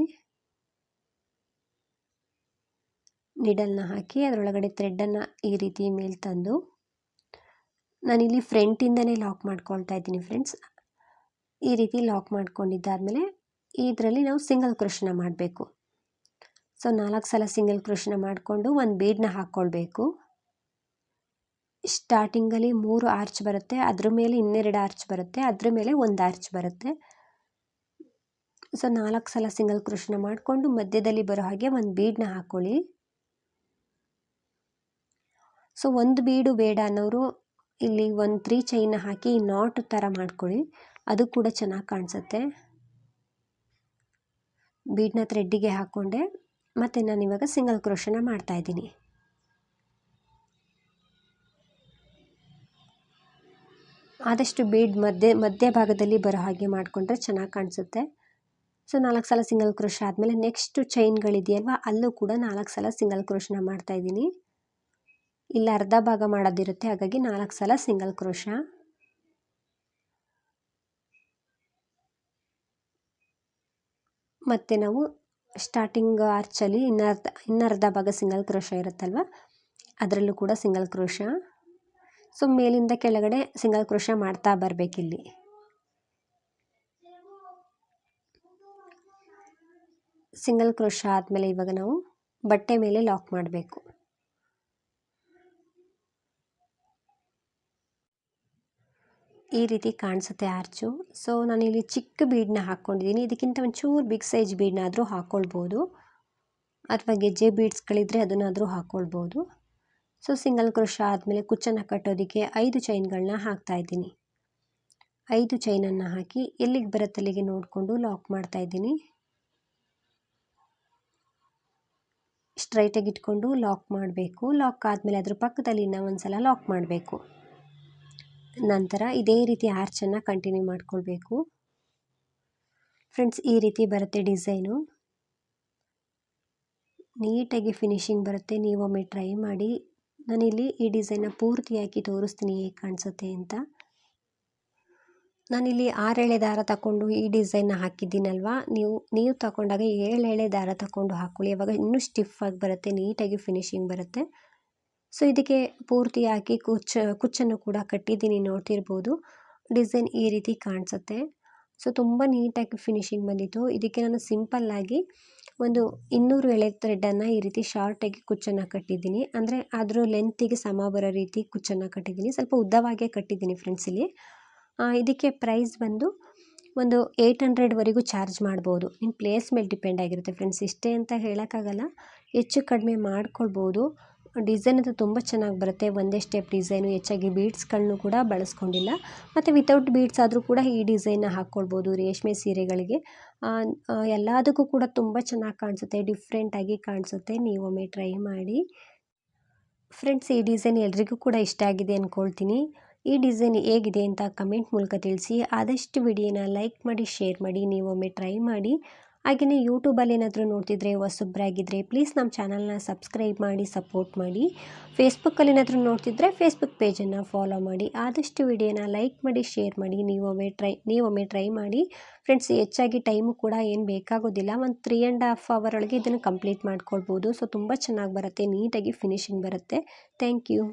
ನಿಡಲ್ನ ಹಾಕಿ ಅದರೊಳಗಡೆ ಥ್ರೆಡ್ಡನ್ನು ಈ ರೀತಿ ಮೇಲೆ ತಂದು ನಾನಿಲ್ಲಿ ಫ್ರಂಟಿಂದನೇ ಲಾಕ್ ಮಾಡ್ಕೊಳ್ತಾ ಇದ್ದೀನಿ ಫ್ರೆಂಡ್ಸ್ ಈ ರೀತಿ ಲಾಕ್ ಮಾಡ್ಕೊಂಡಿದ್ದಾದಮೇಲೆ ಇದರಲ್ಲಿ ನಾವು ಸಿಂಗಲ್ ಕ್ರೋಶನ ಮಾಡಬೇಕು. ಸೊ ನಾಲ್ಕು ಸಲ ಸಿಂಗಲ್ ಕ್ರೋಶನ ಮಾಡಿಕೊಂಡು ಒಂದು ಬೀಡನ್ನ ಹಾಕ್ಕೊಳ್ಬೇಕು. ಸ್ಟಾರ್ಟಿಂಗಲ್ಲಿ ಮೂರು ಆರ್ಚ್ ಬರುತ್ತೆ, ಅದ್ರ ಮೇಲೆ ಇನ್ನೆರಡು ಆರ್ಚ್ ಬರುತ್ತೆ, ಅದ್ರ ಮೇಲೆ ಒಂದು ಆರ್ಚ್ ಬರುತ್ತೆ. ಸೊ ನಾಲ್ಕು ಸಲ ಸಿಂಗಲ್ ಕ್ರೋಶನ ಮಾಡಿಕೊಂಡು ಮಧ್ಯದಲ್ಲಿ ಬರೋ ಹಾಗೆ ಒಂದು ಬೀಡನ್ನ ಹಾಕ್ಕೊಳ್ಳಿ. ಸೊ ಒಂದು ಬೀಡು ಬೇಡ ಅನ್ನೋರು ಇಲ್ಲಿ ಒಂದು ತ್ರೀ ಚೈನ್ ಹಾಕಿ ನಾಟ್ ಥರ ಮಾಡ್ಕೊಳ್ಳಿ, ಅದು ಕೂಡ ಚೆನ್ನಾಗಿ ಕಾಣಿಸುತ್ತೆ. ಬೀಡನ್ನ ಥ್ರೆಡ್ಡಿಗೆ ಹಾಕ್ಕೊಂಡೆ. ಮತ್ತು ನಾನು ಇವಾಗ ಸಿಂಗಲ್ ಕ್ರೋಷನ ಮಾಡ್ತಾ ಇದ್ದೀನಿ. ಆದಷ್ಟು ಬೀಡ್ ಮಧ್ಯ ಮಧ್ಯ ಭಾಗದಲ್ಲಿ ಬರೋ ಹಾಗೆ ಮಾಡಿಕೊಂಡ್ರೆ ಚೆನ್ನಾಗಿ ಕಾಣಿಸುತ್ತೆ. ಸೊ ನಾಲ್ಕು ಸಲ ಸಿಂಗಲ್ ಕ್ರೋಶ ಆದಮೇಲೆ ನೆಕ್ಸ್ಟು ಚೈನ್ಗಳಿದೆಯಲ್ವ ಅಲ್ಲೂ ಕೂಡ ನಾಲ್ಕು ಸಲ ಸಿಂಗಲ್ ಕ್ರೋಶನ ಮಾಡ್ತಾ ಇದ್ದೀನಿ. ಇಲ್ಲಿ, ಅರ್ಧ ಭಾಗ ಮಾಡೋದಿರುತ್ತೆ, ಹಾಗಾಗಿ ನಾಲ್ಕು ಸಲ ಸಿಂಗಲ್ ಕ್ರೋಶ ಮತ್ತು ನಾವು ಸ್ಟಾರ್ಟಿಂಗ್ ಆರ್ಚಲ್ಲಿ ಇನ್ನರ್ಧ ಇನ್ನರ್ಧ ಭಾಗ ಸಿಂಗಲ್ ಕ್ರೋಶ ಇರುತ್ತಲ್ವ? ಅದರಲ್ಲೂ ಕೂಡ ಸಿಂಗಲ್ ಕ್ರೋಶ ಸೊ ಮೇಲಿಂದ ಕೆಳಗಡೆ ಸಿಂಗಲ್ ಕ್ರೋಶ ಮಾಡ್ತಾ ಬರಬೇಕಿಲ್ಲಿ. ಸಿಂಗಲ್ ಕ್ರೋಶ ಆದಮೇಲೆ ಇವಾಗ ನಾವು ಬಟ್ಟೆ ಮೇಲೆ ಲಾಕ್ ಮಾಡಬೇಕು. ಈ ರೀತಿ ಕಾಣಿಸುತ್ತೆ ಆರ್ಚು. ಸೊ ನಾನಿಲ್ಲಿ ಚಿಕ್ಕ ಬೀಡನ್ನ ಹಾಕ್ಕೊಂಡಿದ್ದೀನಿ. ಇದಕ್ಕಿಂತ ಒಂಚೂರು ಬಿಗ್ ಸೈಜ್ ಬೀಡನ್ನಾದರೂ ಹಾಕ್ಕೊಳ್ಬೋದು ಅಥವಾ ಗೆಜ್ಜೆ ಬೀಡ್ಸ್ಗಳಿದ್ದರೆ ಅದನ್ನಾದರೂ ಹಾಕ್ಕೊಳ್ಬೋದು ಸೊ ಸಿಂಗಲ್ ಕ್ರೋಶ ಆದಮೇಲೆ ಕುಚ್ಚನ್ನು ಕಟ್ಟೋದಕ್ಕೆ ಐದು ಚೈನ್ಗಳನ್ನ ಹಾಕ್ತಾಯಿದ್ದೀನಿ ಐದು ಚೈನನ್ನು ಹಾಕಿ ಎಲ್ಲಿಗೆ ಬರತ್ತಲ್ಲಿಗೆ ನೋಡಿಕೊಂಡು ಲಾಕ್ ಮಾಡ್ತಾಯಿದ್ದೀನಿ ಸ್ಟ್ರೈಟಾಗಿ ಇಟ್ಕೊಂಡು ಲಾಕ್ ಮಾಡಬೇಕು. ಲಾಕ್ ಆದಮೇಲೆ ಅದ್ರ ಪಕ್ಕದಲ್ಲಿ ಇನ್ನೂ ಒಂದು ಸಲ ಲಾಕ್ ಮಾಡಬೇಕು. ನಂತರ ಇದೇ ರೀತಿ ಆರ್ಚನ್ನು ಕಂಟಿನ್ಯೂ ಮಾಡ್ಕೊಳ್ಬೇಕು. ಫ್ರೆಂಡ್ಸ್ ಈ ರೀತಿ ಬರುತ್ತೆ ಡಿಸೈನು ನೀಟಾಗಿ ಫಿನಿಶಿಂಗ್ ಬರುತ್ತೆ. ನೀವೊಮ್ಮೆ ಟ್ರೈ ಮಾಡಿ. ನಾನಿಲ್ಲಿ ಈ ಡಿಸೈನ್ನ ಪೂರ್ತಿಯಾಗಿ ತೋರಿಸ್ತೀನಿ ಹೇಗೆ ಕಾಣಿಸುತ್ತೆ ಅಂತ. ನಾನಿಲ್ಲಿ ಆರು ಎಳೆ ದಾರ ತಗೊಂಡು ಈ ಡಿಸೈನ್ನ ಹಾಕಿದ್ದೀನಲ್ವಾ? ನೀವು ನೀವು ತಗೊಂಡಾಗ ಏಳು ಎಳೆ ದಾರ ತಗೊಂಡು ಹಾಕ್ಕೊಳ್ಳಿ ಯಾವಾಗ ಇನ್ನೂ ಆಗಿ ಬರುತ್ತೆ, ನೀಟಾಗಿ ಫಿನಿಶಿಂಗ್ ಬರುತ್ತೆ. ಸೊ ಇದಕ್ಕೆ ಪೂರ್ತಿಯಾಗಿ ಕುಚ್ಚ, ಕುಚ್ಚನ್ನು ಕೂಡ ಕಟ್ಟಿದ್ದೀನಿ ನೋಡ್ತಿರ್ಬೋದು. ಡಿಸೈನ್ ಈ ರೀತಿ ಕಾಣಿಸುತ್ತೆ. ಸೊ ತುಂಬ ನೀಟಾಗಿ ಫಿನಿಶಿಂಗ್ ಬಂದಿತ್ತು. ಇದಕ್ಕೆ ನಾನು ಸಿಂಪಲ್ಲಾಗಿ ಒಂದು ಇನ್ನೂರು ಎಳೆ ಥ್ರೆಡ್ಡನ್ನು ಈ ರೀತಿ ಶಾರ್ಟಾಗಿ ಕುಚ್ಚನ್ನು ಕಟ್ಟಿದ್ದೀನಿ. ಅಂದರೆ ಅದರ ಲೆಂತಿಗೆ ಸಮ ಬರೋ ರೀತಿ ಕುಚ್ಚನ್ನು ಕಟ್ಟಿದ್ದೀನಿ. ಸ್ವಲ್ಪ ಉದ್ದವಾಗೇ ಕಟ್ಟಿದ್ದೀನಿ ಫ್ರೆಂಡ್ಸ್ ಇಲ್ಲಿ. ಇದಕ್ಕೆ ಪ್ರೈಸ್ ಬಂದು ಒಂದು ಏಯ್ಟ್ ಹಂಡ್ರೆಡ್ವರೆಗೂ ಚಾರ್ಜ್ ಮಾಡ್ಬೋದು. ನಿಮ್ಮ ಪ್ಲೇಸ್ ಮೇಲೆ ಡಿಪೆಂಡ್ ಆಗಿರುತ್ತೆ ಫ್ರೆಂಡ್ಸ್ ಇಷ್ಟೇ ಅಂತ ಹೇಳೋಕ್ಕಾಗಲ್ಲ. ಹೆಚ್ಚು ಕಡಿಮೆ ಮಾಡ್ಕೊಳ್ಬೋದು. ಡಿಸೈನ್ ಅದು ತುಂಬ ಚೆನ್ನಾಗಿ ಬರುತ್ತೆ. ಒಂದೇ ಸ್ಟೆಪ್ ಡಿಸೈನು, ಹೆಚ್ಚಾಗಿ ಬೀಡ್ಸ್ಗಳನ್ನು ಕೂಡ ಬಳಸ್ಕೊಂಡಿಲ್ಲ. ಮತ್ತು ವಿತೌಟ್ ಬೀಡ್ಸ್ ಆದರೂ ಕೂಡ ಈ ಡಿಸೈನ್ನ ಹಾಕ್ಕೊಳ್ಬೋದು ರೇಷ್ಮೆ ಸೀರೆಗಳಿಗೆ. ಎಲ್ಲದಕ್ಕೂ ಕೂಡ ತುಂಬ ಚೆನ್ನಾಗಿ ಕಾಣಿಸುತ್ತೆ ಡಿಫ್ರೆಂಟಾಗಿ ಕಾಣಿಸುತ್ತೆ. ನೀವೊಮ್ಮೆ ಟ್ರೈ ಮಾಡಿ. ಫ್ರೆಂಡ್ಸ್ ಈ ಡಿಸೈನ್ ಎಲ್ರಿಗೂ ಕೂಡ ಇಷ್ಟ ಆಗಿದೆ ಅಂದ್ಕೊಳ್ತೀನಿ ಈ ಡಿಸೈನ್ ಹೇಗಿದೆ ಅಂತ ಕಮೆಂಟ್ ಮೂಲಕ ತಿಳಿಸಿ. ಆದಷ್ಟು ವಿಡಿಯೋನ ಲೈಕ್ ಮಾಡಿ ಶೇರ್ ಮಾಡಿ, ನೀವೊಮ್ಮೆ ಟ್ರೈ ಮಾಡಿ. ಹಾಗೆಯೇ ಯೂಟ್ಯೂಬಲ್ಲಿ ಏನಾದರೂ ನೋಡ್ತಿದ್ರೆ ಹೊಸಬ್ರಾಗಿದ್ದರೆ ಪ್ಲೀಸ್ ನಮ್ಮ ಚಾನಲ್ನ ಸಬ್ಸ್ಕ್ರೈಬ್ ಮಾಡಿ ಸಪೋರ್ಟ್ ಮಾಡಿ. ಫೇಸ್ಬುಕ್ಕಲ್ಲಿ ಏನಾದರೂ ನೋಡ್ತಿದ್ರೆ ಫೇಸ್ಬುಕ್ ಪೇಜನ್ನು ಫಾಲೋ ಮಾಡಿ. ಆದಷ್ಟು ವಿಡಿಯೋನ ಲೈಕ್ ಮಾಡಿ ಶೇರ್ ಮಾಡಿ. ನೀವೊಮ್ಮೆ ಟ್ರೈ ನೀವೊಮ್ಮೆ ಟ್ರೈ ಮಾಡಿ. ಫ್ರೆಂಡ್ಸ್ ಹೆಚ್ಚಾಗಿ ಟೈಮು ಕೂಡ ಏನು ಬೇಕಾಗೋದಿಲ್ಲ. ಒಂದು ತ್ರೀ ಆ್ಯಂಡ್ ಹಾಫ್ ಅವರ್ ಒಳಗೆ ಇದನ್ನು ಕಂಪ್ಲೀಟ್ ಮಾಡ್ಕೊಳ್ಬೋದು. ಸೊ ತುಂಬ ಚೆನ್ನಾಗಿ ಬರುತ್ತೆ ನೀಟಾಗಿ ಫಿನಿಶಿಂಗ್ ಬರುತ್ತೆ. Thank you